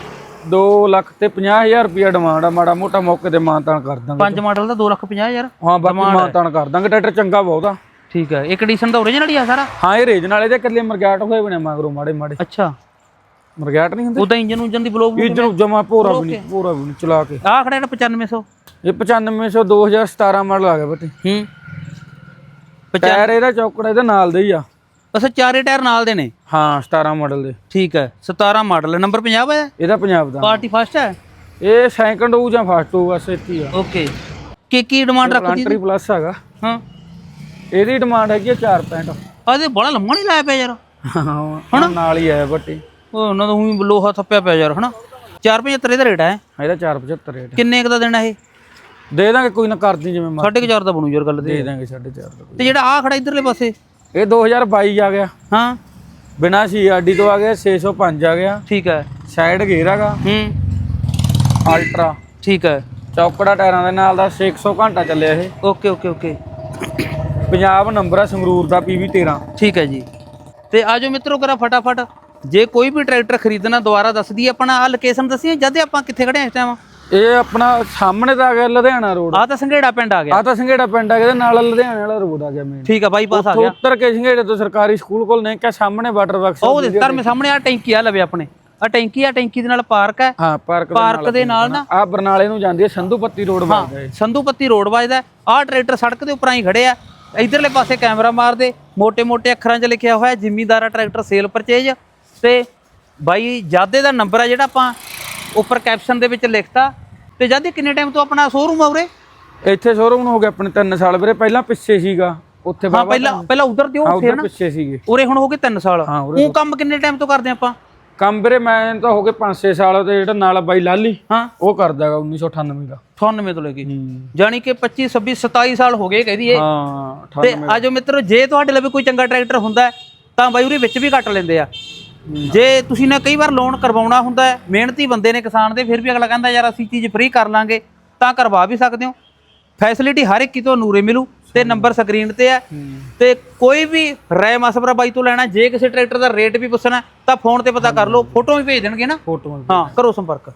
2 ਲੱਖ ਤੇ 50000 ਰੁਪਿਆ ਡਿਮਾਂਡ ਆ। ਮਾੜਾ ਮੋਟਾ ਮੌਕੇ ਤੇ ਮਾਨਤਾਨ ਕਰ ਦਾਂਗੇ। ਪੰਜ ਮਾਡਲ ਦਾ 250000 ਹਾਂ ਬਾਕੀ ਮਾਨਤਾਨ ਕਰ ਦਾਂਗੇ। ਟਰੈਕਟਰ ਚੰਗਾ ਬਹੁਤ ਆ। ਠੀਕ ਹੈ। ਇਹ ਕੰਡੀਸ਼ਨ ਦਾ ਓਰੀਜਨਲ ਹੀ ਆ ਸਾਰਾ? ਹਾਂ ਇਹ ਰੇਜ ਨਾਲੇ ਦੇ ਇਕੱਲੇ ਮਰਗਾਟ ਹੋਏ ਬਣੇ ਮਗਰੋਂ ਮਾੜੇ ਮਾੜੇ ਅੱਛਾ। ਮਰਗਾਟ ਨਹੀਂ ਹੁੰਦੇ? ਉਦਾਂ ਇੰਜਨ ਉਂਜਨ ਦੀ ਬਲੋਗ ਇਹ ਜਨੂੰ ਜਮਾ ਪੂਰਾ ਵੀ ਨਹੀਂ ਪੂਰਾ ਵੀ ਨਹੀਂ ਚਲਾ ਕੇ। ਆ ਖੜਾ ਜਿਹੜਾ 9500 ਇਹ 9500 2017 ਮਾਡਲ ਆ ਗਿਆ ਭੱਟੀ ਹੂੰ। ਟਾਇਰ ਇਹਦਾ ਚੌਕੜਾ ਇਹਦਾ ਨਾਲ ਦੇ ਹੀ ਆ। ਅੱਛਾ ਚਾਰੇ ਟਾਇਰ ਨਾਲ ਦੇ ਨੇ? ਹਾਂ 17 ਮਾਡਲ ਦੇ। ਠੀਕ ਹੈ 17 ਮਾਡਲ ਹੈ। ਨੰਬਰ 50 ਹੈ ਇਹਦਾ ਪੰਜਾਬ ਦਾ। ਪਾਰਟੀ ਫਸਟ ਹੈ? ਇਹ ਸੈਕੰਡ ਹੋਊ ਜਾਂ ਫਸਟ ਹੋਊ ਬਸ ਇੱਥੇ ਹੀ ਆ। ਓਕੇ ਕੀ ਕੀ ਡਿਮਾਂਡ ਰੱਖਦੀ ਕੰਟਰੀ ਪਲੱਸ ਹੈਗਾ। ਹਾਂ। ਇਹਦੀ ਡਿਮਾਂਡ ਹੈਗੀ 465 ਆਦੇ ਬੜਾ ਲੰਮਾ ਨਹੀਂ ਲਾਇਆ ਪਿਆ ਯਾਰ। ਹਾਂ ਨਾਲ ਹੀ ਆਇਆ ਬੱਟੀ। ਉਹ ਉਹਨਾਂ ਦਾ ਉਹੀ ਲੋਹਾ ਥੱਪਿਆ ਪਿਆ ਯਾਰ ਹਨਾ? 475 ਇਹਦਾ ਰੇਟ ਹੈ? ਇਹਦਾ 475 ਰੇਟ ਕਿੰਨੇ ਕੁ ਦਾ ਦੇਣਾ ਇਹ? ਦੇ ਦਾਂਗੇ ਕੋਈ ਨਾ ਕਰਦੀ ਜਿਵੇਂ ਮਰ- 4.5 ਦਾ ਬਣੂ ਯਾਰ ਗੱਲ ਦੇ ਦੇ ਦਾਂਗੇ 4.5 ਦਾ ਤੇ ਜਿਹੜਾ ਆ ਖੜਾ ਇਧਰਲੇ ਪਾਸੇ? ਇਹ 2022 ਆ ਗਿਆ। ਹਾਂ। ਬਿਨਾ ਸੀਆਰਡੀ ਤੋਂ ਆ ਗਿਆ 605 ਆ ਗਿਆ। ਠੀਕ ਹੈ ਸਾਈਡ ਗੇਅਰ ਹੈਗਾ ਹੂੰ। ਅਲਟਰਾ। ਠੀਕ ਹੈ ਚੌਕੜਾ ਟਾਇਰਾਂ ਦੇ ਨਾਲ ਦਾ 600 ਘੰਟਾ ਚੱਲਿਆ ਇਹ। Okay okay okay. Punjab number ਆ ਸੰਗਰੂਰ ਦਾ PV 13 ਠੀਕ ਹੈ ਜੀ। ਤੇ ਆਜੋ ਮਿੱਤਰੋ ਕਰਾ ਫਟਾਫਟ। ਜੇ ਕੋਈ ਵੀ ਟਰੈਕਟਰ ਖਰੀਦਣਾ ਦੁਬਾਰਾ ਦੱਸਦੀ ਦਈਏ ਆਪਣਾ ਆ ਲੋਕੇਸ਼ਨ ਦੱਸੀਏ ਜਦ ਆਪਾਂ ਕਿੱਥੇ ਖੜੇ ਆ ਇਸ ਟਾਈਮ ਇਹ ਆਪਣਾ ਸਾਹਮਣੇ ਤਾਂ ਗਿਆ ਲੁਧਿਆਣਾ ਰੋਡ ਆ ਤਾਂ ਸੰਘੇੜਾ ਪਿੰਡ ਆ ਗਿਆ। ਆ ਤਾਂ ਸੰਘੇੜਾ ਪਿੰਡ ਆ ਗਿਆ ਤੇ ਨਾਲ ਲੁਧਿਆਣੇ ਵਾਲਾ ਰੋਡ ਆ ਗਿਆ ਮੇਨ ਠੀਕ ਆ ਬਾਈਪਾਸ ਆ ਗਿਆ। ਉੱਤਰ ਕੇ ਸੰਘੇੜੇ ਤੋਂ ਸਰਕਾਰੀ ਸਕੂਲ ਕੋਲ ਨੇ ਕਿ ਸਾਹਮਣੇ ਵਾਟਰ ਵਰਕਸ ਉਹ ਦੇ ਧਰਮ ਸਾਹਮਣੇ ਆ ਟੈਂਕੀ ਆ ਲਵੇ ਆਪਣੇ। ਆ ਟੈਂਕੀ ਆ ਟੈਂਕੀ ਦੇ ਨਾਲ ਪਾਰਕ ਹੈ। ਹਾਂ ਪਾਰਕ ਪਾਰਕ ਦੇ ਨਾਲ ਨਾ। ਆ ਬਰਨਾਲੇ ਨੂੰ ਜਾਂਦੀ ਹੈ ਸੰਧੂਪੱਤੀ ਰੋਡ ਵੱਜਦਾ ਸੰਧੂਪੱਤੀ ਰੋਡ ਵੱਜਦਾ ਆ ਟਰੈਕਟਰ ਸੜਕ ਦੇ ਉੱਪਰਾਂ ਹੀ ਖੜੇ ਆ। ਇਧਰਲੇ ਪਾਸੇ ਕੈਮਰਾ ਮਾਰਦੇ। ਮੋٹے ਮੋٹے ਅੱਖਰਾਂ 'ਚ ਲਿਖਿਆ ਹੋਇਆ ਜ਼ਿਮੀਦਾਰਾ ਟਰੈਕਟਰ ਸੇਲ ਪਰਚੇਜ ਤੇ ਬਾਈ ਜਾਦੇ ਦਾ ਨੰਬਰ ਆ ਜਿਹੜਾ ਆਪਾਂ ਉੱਪਰ ਕੈਪਸ਼ਨ ਦੇ ਵਿੱਚ ਲਿਖਤਾ। ਤੇ ਜਾਦੇ ਕਿੰਨੇ ਟਾਈਮ ਤੋਂ ਆਪਣਾ ਸ਼ੋਰੂਮ ਆ ਉਰੇ? ਇੱਥੇ ਸ਼ੋਰੂਮ ਨੂੰ ਹੋ ਗਿਆ ਆਪਣੇ 3 ਸਾਲ ਵੀਰੇ ਪਹਿਲਾਂ ਪਿੱਛੇ ਸੀਗਾ। ਉੱਥੇ ਹਾਂ ਪਹਿਲਾਂ ਪਹਿਲਾਂ ਉਧਰ ਤੇ ਉਹ ਉੱਥੇ ਉੱਧਰ ਪਿੱਛੇ ਸੀਗੇ। ਉਰੇ ਹੁਣ ਹੋ ਗਏ 3 ਸਾਲ। ਉਹ ਕੰਮ ਕਿੰਨੇ ਟਾਈਮ ਤੋਂ ਕਰਦੇ ਆਪਾਂ? ਕੰਮ ਵੀਰੇ ਮੈਂ ਤਾਂ ਹੋ ਗਏ 5-6 ਸਾਲ ਤੇ ਜਿਹੜਾ ਨਾਲ ਬਾਈ ਲਾਲੀ ਹਾਂ। ਉਹ ਕਰਦਾਗਾ 1998 ਦਾ। 98 ਤੋਂ ਲੈ ਕੇ। ਜਾਨੀ ਕਿ 25 26 27 ਸਾਲ ਹੋ ਗਏ ਕਹਦੀ ਇਹ ਹਾਂ ਤੇ ਆਜੋ ਮਿੱਤਰੋ ਜੇ ਤੁਹਾਡੇ ਲਵੇ ਕੋਈ ਚੰਗਾ ਟਰੈਕਟਰ ਹੁੰਦਾ ਤਾਂ ਬਾਈ ਉਰੇ ਵਿੱਚ ਵੀ ਕੱਟ ਲੈਂਦੇ ਆ। ਜੇ ਤੁਸੀਂ ਨੇ ਕਈ ਵਾਰ ਲੋਨ ਕਰਵਾਉਣਾ ਹੁੰਦਾ ਹੈ ਮਿਹਨਤੀ ਬੰਦੇ ਨੇ ਕਿਸਾਨ ਦੇ ਫਿਰ ਵੀ ਅਗਲਾ ਕਹਿੰਦਾ ਯਾਰ ਅਸੀਂ ਚੀਜ਼ ਫ੍ਰੀ ਕਰ ਲਾਂਗੇ। ਤਾਂ ਕਰਵਾ ਵੀ ਸਕਦੇ ਹੋ। ਫੈਸਿਲਿਟੀ ਹਰ ਇੱਕ ਕਿਤੋਂ ਨੂਰੇ ਮਿਲੂ ਤੇ ਨੰਬਰ ਸਕਰੀਨ ਤੇ ਹੈ। ਤੇ ਕੋਈ ਵੀ ਰਾਏ ਮਸਵਰਾ ਬਾਈ ਤੋਂ ਲੈਣਾ ਜੇ ਕਿਸੇ ਟਰੈਕਟਰ ਦਾ ਰੇਟ ਵੀ ਪੁੱਛਣਾ ਤਾਂ ਫੋਨ ਤੇ ਪਤਾ ਕਰ ਲਓ ਫੋਟੋ ਵੀ ਭੇਜ ਦੇਣਗੇ ਨਾ। ਹਾਂ ਕਰੋ ਸੰਪਰਕ।